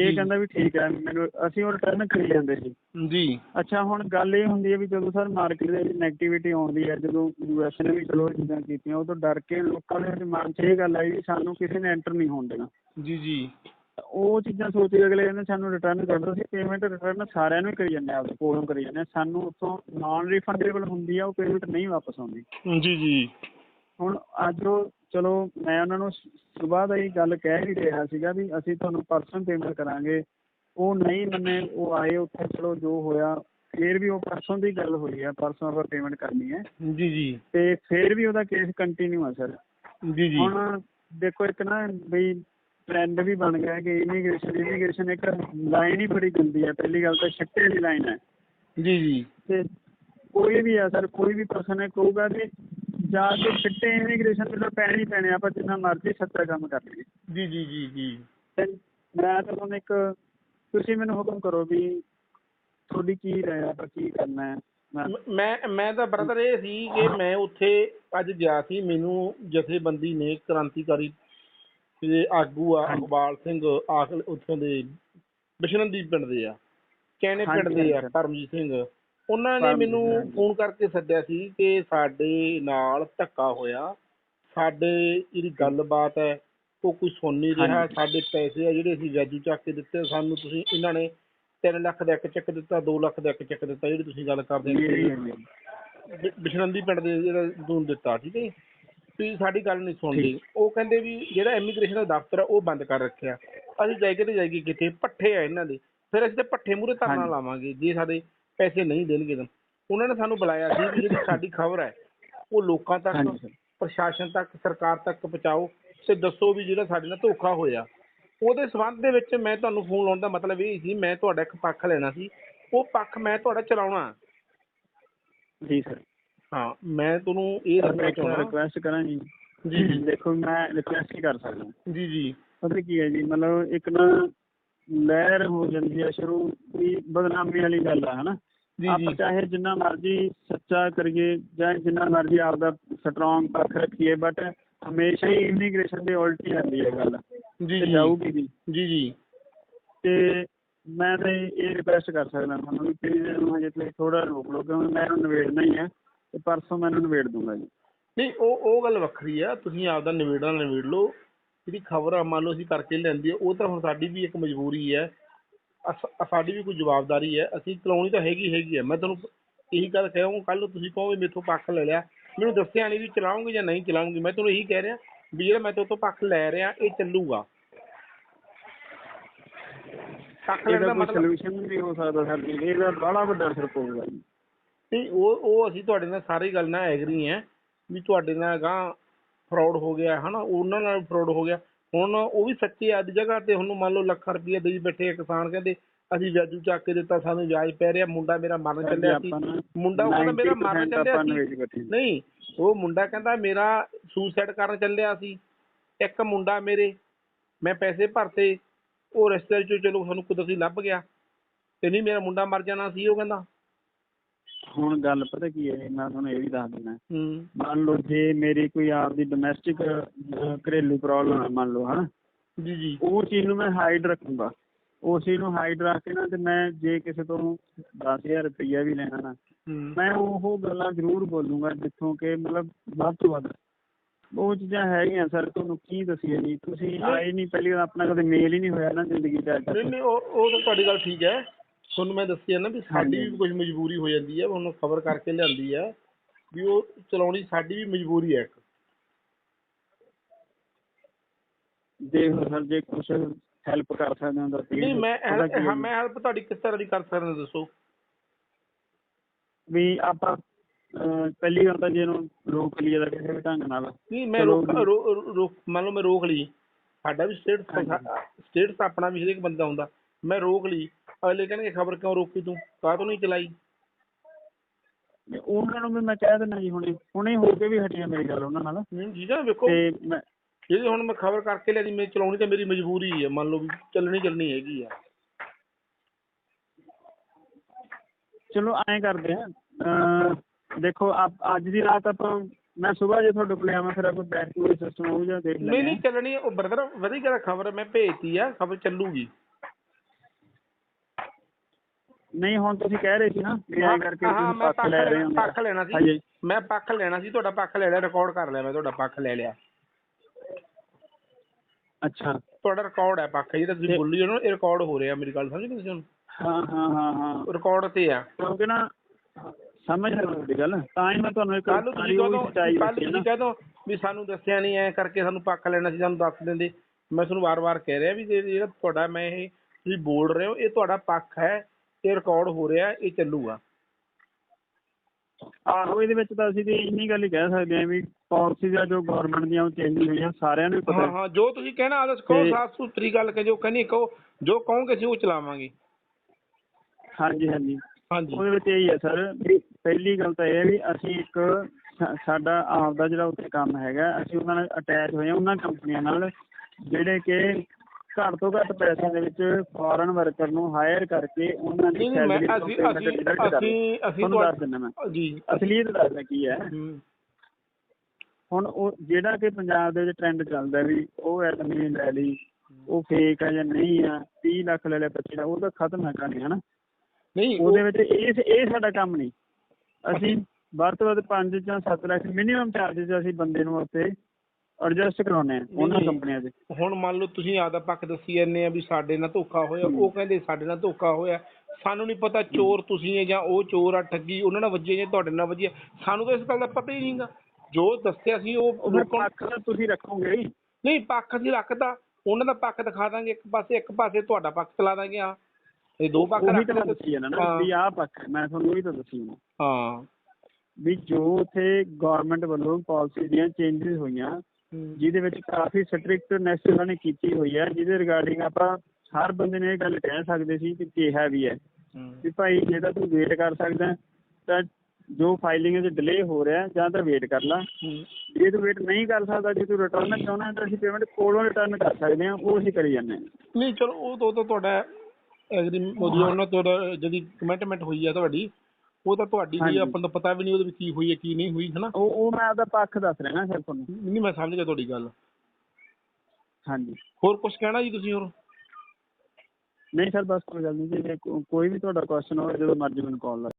I: ਇਹ ਕਹਿੰਦਾ ਵੀ ਠੀਕ ਹੈ ਮੈਨੂੰ ਅਸੀਂ ਉਹ ਰਿਟਰਨ ਕਰੀ ਜਾਂਦੇ ਸੀ।
H: ਜੀ।
I: ਅੱਛਾ ਹੁਣ ਗੱਲ ਇਹ ਹੁੰਦੀ ਹੈ ਵੀ ਜਦੋਂ ਸਰ ਮਾਰਕੀਟ ਦੇ ਵਿੱਚ ਨੈਗੇਟਿਵਿਟੀ ਆਉਂਦੀ ਹੈ ਜਦੋਂ ਯੂਐਸ ਨੇ ਵੀ ਚਲੋ ਚੀਜ਼ਾਂ ਕੀਤੀਆਂ ਉਹ ਤੋਂ ਡਰ ਕੇ ਲੋਕਾਂ ਦੇ ਮਨ 'ਚ ਇਹ ਗੱਲ ਆਈ ਵੀ ਸਾਨੂੰ ਕਿਸੇ ਨੇ ਐਂਟਰ ਨਹੀਂ ਹੋਣ ਦੇਣਾ।
H: ਜੀ ਜੀ।
I: ਉਹ ਚੀਜ਼ਾਂ ਸੋਚ ਕੇ ਅਗਲੇ ਕਹਿੰਦੇ ਸਾਨੂੰ ਰਿਟਰਨ ਕਰ ਦਿਓ ਅਸੀਂ ਪੇਮੈਂਟ ਰਿਟਰਨ ਸਾਰਿਆਂ ਨੂੰ ਹੀ ਕਰੀ ਜਾਂਦੇ ਆ ਆਪਦੇ ਕੋਲੋਂ ਕਰੀ ਜਾਂਦੇ ਆ ਸਾਨੂੰ ਉੱਥੋਂ ਨਾਨ ਰਿਫੰਡੇਬਲ ਹੁੰਦੀ ਆ ਉਹ ਪੇਮੈਂਟ ਨਹੀਂ ਵਾਪਸ ਆਉਂਦੀ।
H: ਜੀ ਜੀ।
I: ਹੁਣ ਅੱਜ ਉਹ ਚਲੋ ਮੈਂ ਉਹਨਾਂ ਨੂੰ ਸਵੇਰ ਦਾ ਹੀ ਗੱਲ ਕਹਿ ਹੀ ਰਿਹਾ ਸੀਗਾ ਵੀ ਅਸੀਂ ਤੁਹਾਨੂੰ ਪਰਸਨ ਪੇਮੈਂਟ ਕਰਾਂਗੇ। ਉਹ ਨਹੀਂ ਮੰਨੇ ਉਹ ਆਏ ਉੱਥੇ ਚਲੋ ਜੋ ਹੋਇਆ ਫਿਰ ਵੀ ਉਹ ਪਰਸੋਂ ਦੀ ਗੱਲ ਹੋਈ ਆ ਪਰਸੋਂ ਆਪਾਂ ਪੇਮੈਂਟ ਕਰਨੀ ਹੈ।
H: ਜੀ ਜੀ।
I: ਤੇ ਫਿਰ ਵੀ ਉਹਦਾ ਕੇਸ ਕੰਟੀਨਿਊ ਆ ਸਰ।
H: ਜੀ ਜੀ।
I: ਹੁਣ ਦੇਖੋ ਇੱਕ ਨਾ ਬਈ ਟ੍ਰੈਂਡ ਵੀ ਬਣ ਗਿਆ ਕਿ ਇਮੀਗ੍ਰੇਸ਼ਨ ਇਮੀਗ੍ਰੇਸ਼ਨ ਇੱਕ ਲਾਈਨ ਹੀ ਬੜੀ ਗੰਦੀ ਹੈ। ਪਹਿਲੀ ਗੱਲ ਤਾਂ ਛੱਟੇ ਦੀ ਲਾਈਨ ਹੈ।
H: ਜੀ ਜੀ।
I: ਤੇ ਕੋਈ ਵੀ ਆ ਸਰ ਕੋਈ ਵੀ ਪਰਸਨ ਹੈ ਕਹੂਗਾ ਕਿ ਜਾ ਕੇ ਛੱਟੇ ਇਮੀਗ੍ਰੇਸ਼ਨ ਤੇ ਤਾਂ ਪੈਣੇ ਹੀ ਪੈਣੇ ਆਪਾਂ ਜਿੰਨਾ ਮਰਜ਼ੀ ਸੱਚਾ ਕੰਮ ਕਰ ਲਈਏ।
H: ਜੀ ਜੀ ਜੀ ਜੀ।
I: ਮੈਂ ਤਾਂ ਤੁਹਾਨੂੰ ਇੱਕ ਤੁਸੀਂ ਮੈਨੂੰ ਹੁਕਮ ਕਰੋ ਵੀ ਤੁਹਾਡੀ ਕੀ ਰਾਏ ਆ ਆਪਾਂ ਕੀ ਕਰਨਾ ਹੈ। ਮੈਂ
H: ਮੈਂ ਤਾਂ ਬ੍ਰਦਰ ਇਹ ਸੀ ਕਿ ਮੈਂ ਉੱਥੇ ਅੱਜ ਗਿਆ ਸੀ ਮੈਨੂੰ ਜਥੇਬੰਦੀ ਨੇ ਕ੍ਰਾਂਤੀਕਾਰੀ ਤੇ ਆਗੂ ਆ ਅਕਬਾਲ ਸਿੰਘ ਆਖਲ ਉੱਥੋਂ ਦੇ ਬਿਸ਼ਨੰਦੀ ਪਿੰਡ ਦੇ ਆ। ਕੈਨੇ ਪਿੰਡ ਦੇ ਆ। ਧਰਮਜੀਤ ਸਿੰਘ। ਉਹਨਾਂ ਨੇ ਮੈਨੂੰ। ਫੋਨ ਕਰਕੇ ਸੱਦਿਆ ਸੀ ਕਿ ਸਾਡੇ ਨਾਲ ਧੱਕਾ ਹੋਇਆ। ਸਾਡੇ ਜਿਹੜੀ ਗੱਲਬਾਤ ਹੈ ਉਹ ਕੋਈ ਸੁਣ ਨਹੀਂ ਰਿਹਾ। ਸਾਡੇ ਪੈਸੇ ਆ ਜਿਹੜੇ ਅਸੀਂ ਵੈਜੂ ਚੱਕ ਕੇ ਦਿੱਤੇ ਸਾਨੂੰ ਤੁਸੀਂ ਇਹਨਾਂ ਨੇ 3 ਲੱਖ ਦਾ ਇੱਕ ਚੈੱਕ ਦਿੱਤਾ 2 ਲੱਖ ਦਾ ਇੱਕ ਚੈੱਕ ਦਿੱਤਾ ਜਿਹੜੀ ਤੁਸੀਂ ਗੱਲ ਕਰਦੇ ਹੋ ਬਿਸ਼ਨੰਦੀ ਪਿੰਡ ਦੇ ਜਿਹੜਾ ਦੂਨ ਦਿੱਤਾ ਠੀਕ ਹੈ ਤੁਸੀਂ ਸਾਡੀ ਗੱਲ ਨਹੀਂ ਸੁਣਦੇ। ਉਹ ਕਹਿੰਦੇ ਵੀ ਜਿਹੜਾ ਇਮੀਗ੍ਰੇਸ਼ਨ ਦਾ ਦਫ਼ਤਰ ਆ ਉਹ ਬੰਦ ਕਰ ਰੱਖਿਆ। ਅਸੀਂ ਜਾਈਏ ਤੇ ਜਾਈਏ ਕਿਤੇ ਪੱਠੇ ਆ ਇਹਨਾਂ ਦੇ। ਫਿਰ ਅਸੀਂ ਤੇ ਪੱਠੇ ਮੂਰੇ ਧਰਨਾ। ਲਾਵਾਂਗੇ ਜੇ ਸਾਡੇ ਪੈਸੇ ਨਹੀਂ ਦੇਣਗੇ ਤਾਂ। ਉਹਨਾਂ ਨੇ ਸਾਨੂੰ ਬੁਲਾਇਆ ਸੀ ਵੀ ਜਿਹੜੀ ਸਾਡੀ ਖਬਰ ਹੈ ਉਹ ਲੋਕਾਂ ਤੱਕ ਪ੍ਰਸ਼ਾਸਨ ਤੱਕ ਸਰਕਾਰ ਤੱਕ ਪਹੁੰਚਾਓ ਤੇ ਦੱਸੋ ਵੀ ਜਿਹੜਾ ਸਾਡੇ ਨਾਲ ਧੋਖਾ ਹੋਇਆ। ਉਹਦੇ ਸਬੰਧ ਦੇ ਵਿੱਚ ਮੈਂ ਤੁਹਾਨੂੰ ਫੋਨ ਲਾਉਣ ਦਾ ਮਤਲਬ ਇਹ ਸੀ ਮੈਂ ਤੁਹਾਡਾ ਇੱਕ ਪੱਖ ਲੈਣਾ ਸੀ। ਉਹ ਪੱਖ ਮੈਂ ਤੁਹਾਡਾ ਚਲਾਉਣਾ।
I: ਜੀ ਸਰ।
H: ਹਾਂ ਮੈਂ ਤੁਹਾਨੂੰ ਇਹ
I: ਰਿਕੁਐਸਟ ਕਰਾਂ ਜੀ
H: ਜੀ ਜੀ।
I: ਦੇਖੋ ਮੈਂ ਰਿਕੁਐਸਟ ਹੀ ਕਰ ਸਕਦਾ।
H: ਜੀ ਜੀ।
I: ਪਤਾ ਕੀ ਹੈ ਜੀ ਮਤਲਬ ਇੱਕ ਨਾ ਲਹਿਰ ਹੋ ਜਾਂਦੀ ਹੈ ਸ਼ੁਰੂ ਵੀ ਬਦਨਾਮੀ ਵਾਲੀ ਗੱਲ ਆ ਹਨਾ?
H: ਜੀ
I: ਆਪਾਂ
H: ਜੀ।
I: ਚਾਹੇ ਜਿੰਨਾ ਮਰਜ਼ੀ ਸੱਚਾ ਕਰੀਏ ਜਾਂ ਜਿੰਨਾ ਮਰਜ਼ੀ ਆਪਦਾ ਸਟਰੋਂਗ ਪੱਖ ਰੱਖੀਏ ਬਟ ਹਮੇਸ਼ਾ ਹੀ ਇਮੀਗ੍ਰੇਸ਼ਨ ਦੇ ਉਲਟੀ ਜਾਂਦੀ ਹੈ ਗੱਲ।
H: ਜੀ ਜੀ।
I: ਜਾਊਗੀ ਵੀ।
H: ਜੀ ਜੀ।
I: ਤੇ ਮੈਂ ਤਾਂ ਇਹ ਰਿਕੁਐਸਟ ਕਰ ਸਕਦਾ ਤੁਹਾਨੂੰ ਵੀ ਪਲੀਜ਼ ਇਹਨੂੰ ਹਜੇ ਥੋੜਾ ਰੋਕ ਲਓ ਕਿਉਂਕਿ ਮੈਂ ਇਹਨੂੰ ਨਿਬੇੜਨਾ ਹੀ ਹੈ। ਤੇ ਪਰਸੋਂ ਮੈਂ ਨਿਬੇੜ ਦੂੰਗਾ ਜੀ।
H: ਨਹੀਂ ਉਹ ਉਹ ਗੱਲ ਵੱਖਰੀ ਆ। ਤੁਸੀਂ ਆਪਦਾ ਨਿਬੇੜਨਾ ਨਿਬੇੜ ਲਓ। ਜਿਹੜੀ ਖਬਰ ਆ ਮੰਨ ਲਓ ਅਸੀਂ ਕਰਕੇ ਲੈਂਦੀ ਆ ਉਹ ਤਾਂ ਹੁਣ ਸਾਡੀ ਵੀ ਇੱਕ ਮਜਬੂਰੀ ਹੈ ਸਾਡੀ ਵੀ ਕੋਈ ਜਵਾਬਦਾਰੀ ਹੈ ਅਸੀਂ ਚਲਾਉਣੀ ਤਾਂ ਹੈਗੀ ਹੈਗੀ ਹੈ ਮੈਂ ਤੁਹਾਨੂੰ ਇਹੀ ਗੱਲ ਕਹਾਂ ਕੱਲ ਨੂੰ ਤੁਸੀਂ ਕਹੋਗੇ ਮੇਥੋਂ ਪੱਖ ਲੈ ਲਿਆ। ਮੈਨੂੰ ਦੱਸਿਆ ਨਹੀਂ ਵੀ ਚਲਾਉਂਗੇ ਜਾਂ ਨਹੀਂ ਚਲਾਉਂਗੇ। ਮੈਂ ਤੁਹਾਨੂੰ ਇਹੀ ਕਹਿ ਰਿਹਾ ਵੀ ਜਿਹੜਾ ਮੈਂ ਤੋਂ ਪੱਖ ਲੈ ਰਿਹਾ ਇਹ ਚੱਲੂਗਾ। ਪੱਖ ਲੈਣ ਦਾ ਮਤਲਬ
I: ਸੋਲੂਸ਼ਨ ਵੀ ਹੋ ਸਕਦਾ ਸਰ ਜੀ। ਇਹਦਾ ਬੜਾ ਵੱਡਾ ਅਸਰ ਪਊਗਾ ਜੀ।
H: ਨਹੀਂ ਉਹ ਉਹ ਅਸੀਂ ਤੁਹਾਡੇ ਨਾਲ ਸਾਰੀ ਗੱਲ ਨਾਲ ਐਗਰੀ ਹੈ ਵੀ ਤੁਹਾਡੇ ਨਾਲ ਗਾਂ ਫਰਾਡ ਹੋ ਗਿਆ ਹਨਾ ਉਹਨਾਂ ਨਾਲ ਫਰਾਡ ਹੋ ਗਿਆ। ਹੁਣ ਉਹ ਵੀ ਸੱਚੇ ਦੀ ਜਗ੍ਹਾ ਤੇ ਹੁਣ ਮੰਨ ਲਓ ਲੱਖਾਂ ਰੁਪਏ ਦੇਈ ਬੈਠੇ ਆ ਕਿਸਾਨ ਕਹਿੰਦੇ ਅਸੀਂ ਵਿਆਜੂ ਚੱਕ ਕੇ ਦਿੱਤਾ ਸਾਨੂੰ ਵਿਆਜ ਪੈ ਰਿਹਾ ਮੁੰਡਾ ਮੇਰਾ ਮਰਨ ਚੱਲਿਆ ਸੀ। ਮੁੰਡਾ ਉਹ ਕਹਿੰਦਾ ਮੇਰਾ ਮਰਨ
I: 90%
H: ਚੱਲਿਆ ਸੀ। ਨਹੀਂ ਉਹ ਮੁੰਡਾ ਕਹਿੰਦਾ ਮੇਰਾ ਸੁਸਾਈਡ ਕਰਨ ਚੱਲਿਆ ਸੀ। ਇੱਕ ਮੁੰਡਾ ਮੇਰੇ ਮੈਂ ਪੈਸੇ ਭਰਤੇ ਉਹ ਰਸਤੇ ਚੋਂ ਚਲੋ ਸਾਨੂੰ ਕੁਦਰਤੀ ਲੱਭ ਗਿਆ। ਤੇ ਨਹੀਂ ਮੇਰਾ ਮੁੰਡਾ ਮਰ ਜਾਣਾ ਸੀ ਉਹ ਕਹਿੰਦਾ।
I: ਹੁਣ ਗੱਲ ਪਤਾ ਕੀ ਹੈ ਮੈਂ ਤੁਹਾਨੂੰ ਇਹ ਵੀ ਦੱਸ ਦਿੰਦਾ। ਮੰਨ ਲਓ ਜੇ ਮੇਰੀ ਕੋਈ ਆਪਦੀ ਡੋਮੈਸਟਿਕ ਘਰੇਲੂ ਪ੍ਰੋਬਲਮ ਹੈ ਮੰਨ ਲਓ ਹਨਾ?
H: ਜੀ ਜੀ।
I: ਉਹ ਚੀਜ਼ ਨੂੰ ਮੈਂ ਹਾਈਡ ਰੱਖੂੰਗਾ। ਉਸ ਚੀਜ਼ ਨੂੰ ਹਾਈਡ ਰੱਖ ਕੇ ਨਾ ਤੇ ਮੈਂ ਜੇ ਕਿਸੇ ਤੋਂ 10000 ਰੁਪਈਆ ਵੀ ਲੈਣਾ ਨਾ ਮੈਂ ਉਹ ਗੱਲਾਂ ਜ਼ਰੂਰ ਬੋਲੂੰਗਾ ਜਿੱਥੋਂ ਕਿ ਮਤਲਬ ਵੱਧ ਤੋਂ ਵੱਧ। ਉਹ ਚੀਜ਼ਾਂ ਹੈਗੀਆਂ ਸਰ ਤੁਹਾਨੂੰ ਕੀ ਦੱਸੀਏ ਜੀ? ਤੁਸੀਂ ਆਏ ਨਹੀਂ ਪਹਿਲੀ ਵਾਰ ਆਪਣਾ ਕਦੇ ਮੇਲ ਹੀ ਨਹੀਂ ਹੋਇਆ ਨਾ ਜ਼ਿੰਦਗੀ ਅੱਜ
H: ਨਹੀਂ ਨਹੀਂ ਉਹ ਉਹ ਤਾਂ ਤੁਹਾਡੀ ਗੱਲ ਠੀਕ ਹੈ। ਤੁਹਾਨੂੰ ਮੈਂ ਦੱਸਿਆ ਨਾ ਵੀ ਸਾਡੀ ਵੀ ਕੁਝ ਮਜਬੂਰੀ ਹੋ ਜਾਂਦੀ ਹੈ ਉਹਨੂੰ ਖਬਰ ਕਰਕੇ ਲਿਆਂਦੀ ਹੈ ਵੀ ਉਹ ਚਲਾਉਣੀ ਸਾਡੀ ਵੀ ਮਜਬੂਰੀ ਹੈ ਇੱਕ।
I: ਦੇਖ ਲਓ ਸਰ ਜੇ ਕੁਝ ਹੈਲਪ ਕਰ ਸਕਦੇ ਹੋ ਤਾਂ please
H: ਨਹੀਂ ਮੈਂ
I: ਕੀ ਹੈ
H: ਹਾਂ ਮੈਂ ਹੈਲਪ ਤੁਹਾਡੀ ਕਿਸ ਤਰ੍ਹਾਂ ਦੀ ਕਰ ਸਕਦਾ ਦੱਸੋ।
I: ਵੀ ਆਪਾਂ ਅਹ, ਪਹਿਲੀ ਗੱਲ ਤਾਂ ਜੇ ਇਹਨੂੰ ਰੋਕ ਲਈਏ ਤਾਂ ਕਿਸੇ ਵੀ ਢੰਗ ਨਾਲ।
H: ਨਹੀਂ ਮੈਂ
I: ਚਲੋ
H: ਰੋਕ
I: ਵੀ-
H: ਰੋ- ਰੋ- ਰੋਕ ਮੰਨ ਲਓ ਮੈਂ ਰੋਕ ਲਈ। ਸਾਡਾ ਵੀ ਸਟੇਟ
I: ਹਾਂਜੀ।
H: ਸਟੇਟ ਆਪਣਾ ਵੀ ਹਰੇਕ ਬੰਦਾ ਹੁੰਦਾ। ਮੈਂ ਰੋਕ ਲਈ। ਅਗਲੇ ਕਹਿਣਗੇ ਖਬਰ ਕਿਉਂ ਰੋਕੀ ਤੂੰ? ਕਾਹ ਤੋਂ ਨਹੀਂ ਚਲਾਈ?
I: ਉਹਨਾਂ ਨੂੰ ਵੀ ਮੈਂ ਕਹਿ ਦਿੰਦਾ ਜੀ ਹੁਣੇ। ਹੁਣੇ ਹੋ ਕੇ ਵੀ ਹਟੀ ਆ ਮੇਰੀ ਗੱਲ ਉਹਨਾਂ ਨਾਲ।
H: ਨਹੀਂ ਜੀ ਨਾ ਵੇਖੋ।
I: ਤੇ ਮੈਂ
H: ਜੇ ਹੁਣ ਮੈਂ ਖਬਰ ਕਰਕੇ ਲਿਆਦੀ ਮੈਂ ਚਲਾਉਣੀ ਤਾਂ ਮੇਰੀ ਮਜਬੂਰੀ ਹੈ ਮੰਨ ਲਓ ਵੀ ਚੱਲਣੀ ਚੱਲਣੀ ਹੈਗੀ ਆ।
I: ਚਲੋ ਐਂ ਕਰਦੇ ਆ। ਦੇਖੋ ਆਪ- ਅੱਜ ਦੀ ਰਾਤ ਆਪਾਂ ਮੈਂ ਸਵੇਰ ਜੇ ਤੁਹਾਡੇ ਕੋਲ ਆਵਾਂ ਫਿਰ ਆਪਾਂ ਬੈਕ ਟੂ ਸਿਸਟਮ ਉਹ ਜਾਂ ਦੇਖ
H: ਨਹੀਂ
I: ਲੈਂਦੇ
H: ਨਹੀਂ ਚੱਲਣੀ ਉਹ ਬਰਦਰ ਵਧੀਆ ਖਬਰ ਮੈਂ ਭੇਜਤੀ ਆ ਖਬਰ ਚੱਲੂਗੀ।
I: ਨਹੀਂ ਹੁਣ ਤੁਸੀਂ ਕਹਿ ਰਹੇ ਸੀ ਨਾ ਵੀ ਐਂ ਕਰਕੇ
H: ਹਾਂ
I: ਤੁਸੀਂ
H: ਮੈਂ
I: ਪੱਖ ਲੈ ਰਹੇ ਹੋ
H: ਪੱਖ ਲੈਣਾ ਸੀ।
I: ਹਾਂਜੀ।
H: ਮੈਂ ਪੱਖ ਲੈਣਾ ਸੀ ਤੁਹਾਡਾ ਪੱਖ ਲੈ ਲਿਆ ਰਿਕਾਰਡ ਕਰ ਲਿਆ ਮੈਂ ਤੁਹਾਡਾ ਪੱਖ ਲੈ ਲਿਆ।
I: ਅੱਛਾ।
H: ਤੁਹਾਡਾ ਰਿਕਾਰਡ ਹੈ ਪੱਖ ਜਿਹੜਾ ਤੁਸੀਂ ਬੋਲੀ ਹੋ ਨਾ ਇਹ ਰਿਕਾਰਡ ਹੋ ਰਿਹਾ ਮੇਰੀ ਗੱਲ ਸਮਝ ਗਏ ਤੁਸੀਂ ਹੁਣ
I: ਹਾਂ ਹਾਂ ਹਾਂ ਹਾਂ।
H: ਰਿਕਾਰਡ ਤੇ ਆ।
I: ਕਿਉਂਕਿ ਨਾ ਸਮਝ ਰਿਹਾ ਤੁਹਾਡੀ ਗੱਲ ਤਾਂ ਹੀ ਮੈਂ ਤੁਹਾਨੂੰ ਇੱਕ
H: ਕੱਲ ਨੂੰ
I: ਸਾਰੀ
H: ਤੁਸੀਂ
I: ਉਹੀ
H: ਕਹੋ
I: ਸੱਚਾਈ
H: ਕੱਲ
I: ਦੱਸੀ
H: ਤੁਸੀਂ
I: ਨਾ।
H: ਕਹਿ ਦੋ ਵੀ ਸਾਨੂੰ ਦੱਸਿਆ ਨਹੀਂ ਐ ਕਰਕੇ ਸਾਨੂੰ ਪੱਖ ਲੈਣਾ ਸੀ ਸਾਨੂੰ ਦੱਸ ਦਿੰਦੇ। ਮੈਂ ਤੁਹਾਨੂੰ ਵਾਰ-ਵਾਰ ਕਹਿ ਰਿਹਾ ਵੀ ਜੇ- ਜਿਹੜਾ ਤੁਹਾਡਾ ਮੈਂ ਇਹ ਤੁਸੀਂ ਬੋਲ ਰਹੇ ਹੋ ਇਹ ਤੁਹਾਡਾ ਪੱਖ ਹੈ। ਇਹ ਰਿਕਾਰਡ ਹੋ ਰਿਹਾ ਇਹ ਚੱਲੂਗਾ।
I: ਆਹੋ ਇਹਦੇ ਵਿੱਚ ਤਾਂ ਅਸੀਂ ਤੇ ਇੰਨੀ ਗੱਲ ਹੀ ਕਹਿ ਸਕਦੇ ਹਾਂ ਵੀ ਪਾਲਿਸੀ ਦਾ ਜੋ ਗਵਰਨਮੈਂਟ ਦੀਆਂ ਉਹ ਚੇਂਜ ਹੋਈਆਂ ਸਾਰਿਆਂ ਨੂੰ ਹੀ ਪਤਾ
H: ਹਾਂ
I: ਹੈ।
H: ਹਾਂ ਜੋ ਤੁਸੀਂ ਕਹਿਣਾ ਆਦਸ ਕਹੋ
I: ਤੇ-
H: ਸਾਫ਼ ਸੁਥਰੀ ਗੱਲ ਕਿ ਜੋ ਕਹਿੰਦੀ ਕਹੋ ਜੋ ਕਹੋਗੇ ਅਸੀਂ ਉਹ ਚਲਾਵਾਂਗੇ।
I: ਹਾਂਜੀ ਹਾਂਜੀ।
H: ਹਾਂਜੀ।
I: ਉਹਦੇ ਵਿੱਚ ਇਹ ਹੀ ਹੈ ਸਰ ਵੀ ਪਹਿਲੀ ਗੱਲ ਤਾਂ ਇਹ ਹੈ ਵੀ ਅਸੀਂ ਇੱਕ ਸਾ- ਸਾਡਾ ਆਪ ਦਾ ਜਿਹੜਾ ਉੱਥੇ ਕੰਮ ਹੈਗਾ ਅਸੀਂ ਉਹਨਾਂ ਨਾਲ ਅਟੈਚ ਹੋਏ ਹਾਂ ਉਹਨਾਂ ਕੰਪਨੀਆਂ ਨਾਲ ਜਿਹੜੇ ਕਿ ਘੱਟ ਤੋਂ ਘੱਟ ਪੈਸਿਆਂ ਦੇ ਵਿੱਚ ਫੋਰਨ ਵਰਕਰ ਨੂੰ ਹਾਇਰ ਕਰਕੇ ਉਹਨਾਂ ਦੀ ਤੋਂ
H: ਅਸੀਂ ਅਸੀਂ ਅਸੀਂ
I: ਦੱਸ ਦਿੰਦਾ ਮੈਂ।
H: ਜੀ।
I: ਅਸਲੀਅਤ ਦੱਸਦਾ ਕੀ ਹੈ। ਹੁਣ ਉਹ ਜਿਹੜਾ ਕਿ ਪੰਜਾਬ ਦੇ ਵਿੱਚ ਟ੍ਰੈਂਡ ਚੱਲਦਾ ਵੀ ਉਹ ਐਡਮਿਨ ਲੈ ਲਈ ਉਹ ਫੇਕ ਆ ਜਾਂ ਨਹੀਂ ਆ 30 ਲੱਖ ਲੈ ਲਿਆ 25 ਦਾ ਉਹ ਤਾਂ ਖਤਮ ਹੈ ਕਹਾਣੀ ਹੈ ਨਾ
H: ਨਹੀਂ
I: ਉਹਦੇ ਵਿੱਚ ਇਹ ਇਹ ਸਾਡਾ ਕੰਮ ਨਹੀਂ। ਅਸੀਂ ਵੱਧ ਤੋਂ ਵੱਧ 5 ਜਾਂ 7 ਲੱਖ ਮਿਨੀਮਮ ਚਾਰजेस ਅਸੀਂ ਬੰਦੇ ਨੂੰ ਉੱਤੇ ਐਡਜਸਟ ਕਰਾਉਨੇ ਆ ਉਹਨਾਂ। ਕੰਪਨੀਆਂ 'ਚ
H: ਹੁਣ ਮੰਨ ਲਓ ਤੁਸੀਂ ਆਪਦਾ ਪੱਖ ਦੱਸੀ ਜਾਂਦੇ ਆ ਵੀ ਸਾਡੇ ਨਾਲ ਧੋਖਾ ਹੋਇਆ ਉਹ ਕਹਿੰਦੇ ਸਾਡੇ ਨਾਲ ਧੋਖਾ ਹੋਇਆ। ਸਾਨੂੰ ਨਹੀਂ ਪਤਾ ਚੋਰ ਤੁਸੀਂ ਹੈ ਜਾਂ ਉਹ ਚੋਰ ਆ ਠੱਗੀ ਉਹਨਾਂ ਨਾਲ ਵੱਜੀ ਜਾਂ ਤੁਹਾਡੇ ਨਾਲ ਵੱਜੀ ਸਾਨੂੰ ਤਾਂ ਇਸ ਗੱਲ ਦਾ ਪਤਾ ਹੀ ਨਹੀਂਗਾ। ਜੋ ਦੱਸਿਆ ਸੀ ਉਹ
I: ਪੱਖ ਤੁਸੀਂ ਰੱਖੋਗੇ
H: ਨਹੀਂ ਪੱਖ ਅਸੀਂ ਰੱਖਦਾ ਉਹਨਾਂ ਦਾ ਪੱਖ ਦਿਖਾ ਦਾਂਗੇ ਇੱਕ ਪਾਸੇ ਇੱਕ ਪਾਸੇ ਤੁਹਾਡਾ ਪੱਖ ਚਲਾ ਦਾਂਗੇ ਆ ਇਹ ਦੋ ਪੱਖ ਰੱਖ ਲਓ
I: ਦੱਸੀ ਜਾਂਦਾ ਨਾ। ਵੀ ਆਹ ਪੱਖ ਮੈਂ ਤੁਹਾਨੂੰ ਉਹੀ ਤਾਂ ਦੱਸੀ
H: ਹਾਂ।
I: ਵੀ ਜੋ ਉੱਥੇ ਗਵਰਨਮੈਂਟ ਵੱਲੋਂ ਪਾਲਿਸੀ ਦੀਆਂ ਚੇਂਜਸ ਹੋਈਆਂ ਜਿਹਦੇ ਵਿੱਚ ਕਾਫੀ ਸਟ੍ਰਿਕਟਨੈਸ ਉਹਨਾਂ ਨੇ ਕੀਤੀ ਹੋਈ ਹੈ ਜਿਹਦੇ ਰਿਗਾਰਡਿੰਗ ਆਪਾਂ ਹਰ ਬੰਦੇ ਨੇ ਇਹ ਗੱਲ ਕਹਿ ਸਕਦੇ ਸੀ ਕਿ ਕਿਹਾ ਵੀ ਹੈ ਵੀ ਭਾਈ ਜੇ ਤਾਂ ਤੂੰ ਵੇਟ ਕਰ ਸਕਦਾ ਤਾਂ ਜੋ ਫਾਈਲਿੰਗ ਵਿੱਚ ਡਿਲੇ ਹੋ ਰਿਹਾ ਜਾਂ ਤਾਂ ਵੇਟ ਕਰ ਲਾ। ਜੇ ਤੂੰ ਵੇਟ ਨਹੀਂ ਕਰ ਸਕਦਾ ਜੇ ਤੂੰ ਰਿਟਰਨ ਚਾਹੁੰਦਾ ਤਾਂ ਅਸੀਂ ਪੇਮੈਂਟ ਕੋਲੋਂ ਰਿਟਰਨ ਕਰ ਸਕਦੇ ਹਾਂ ਉਹ ਅਸੀਂ ਕਰੀ ਜਾਂਦੇ ਹਾਂ।
H: ਨਹੀਂ ਚਲੋ ਉਹ ਤੋਂ ਤਾਂ ਤੁਹਾਡਾ ਐਗਰੀ ਉਹਦੀ ਉਹਨਾਂ ਤੋਂ ਜਿਹੜੀ ਕਮਿਟਮੈਂਟ ਹੋਈ ਹੈ ਤੁਹਾਡੀ ਉਹ ਤਾਂ ਤੁਹਾਡੀ ਜੀ
I: ਹਾਂਜੀ।
H: ਆਪਾਂ ਨੂੰ ਪਤਾ ਵੀ ਨਹੀਂ ਉਹਦੇ ਵਿੱਚ ਕੀ ਹੋਈ ਹੈ ਕੀ ਨਹੀਂ ਹੋਈ ਹਨਾ?
I: ਉਹ ਉਹ ਮੈਂ ਆਪਦਾ ਪੱਖ ਦੱਸ ਰਿਹਾ ਨਾ ਸਰ ਤੁਹਾਨੂੰ।
H: ਨਹੀਂ ਮੈਂ ਸਮਝ ਗਿਆ ਤੁਹਾਡੀ ਗੱਲ।
I: ਹਾਂਜੀ।
H: ਹੋਰ ਕੁਝ ਕਹਿਣਾ ਜੀ ਤੁਸੀਂ ਹੋਰ?
I: ਨਹੀਂ ਸਰ ਬਸ ਕੋਈ ਗੱਲ ਨਹੀਂ ਜੇ। ਕੋਈ ਵੀ ਤੁਹਾਡਾ ਕੁਐਸਚਨ ਹੋਵੇ ਜਦੋਂ ਮਰਜ਼ੀ ਮੈਨੂੰ ਕਾਲ ਲਾ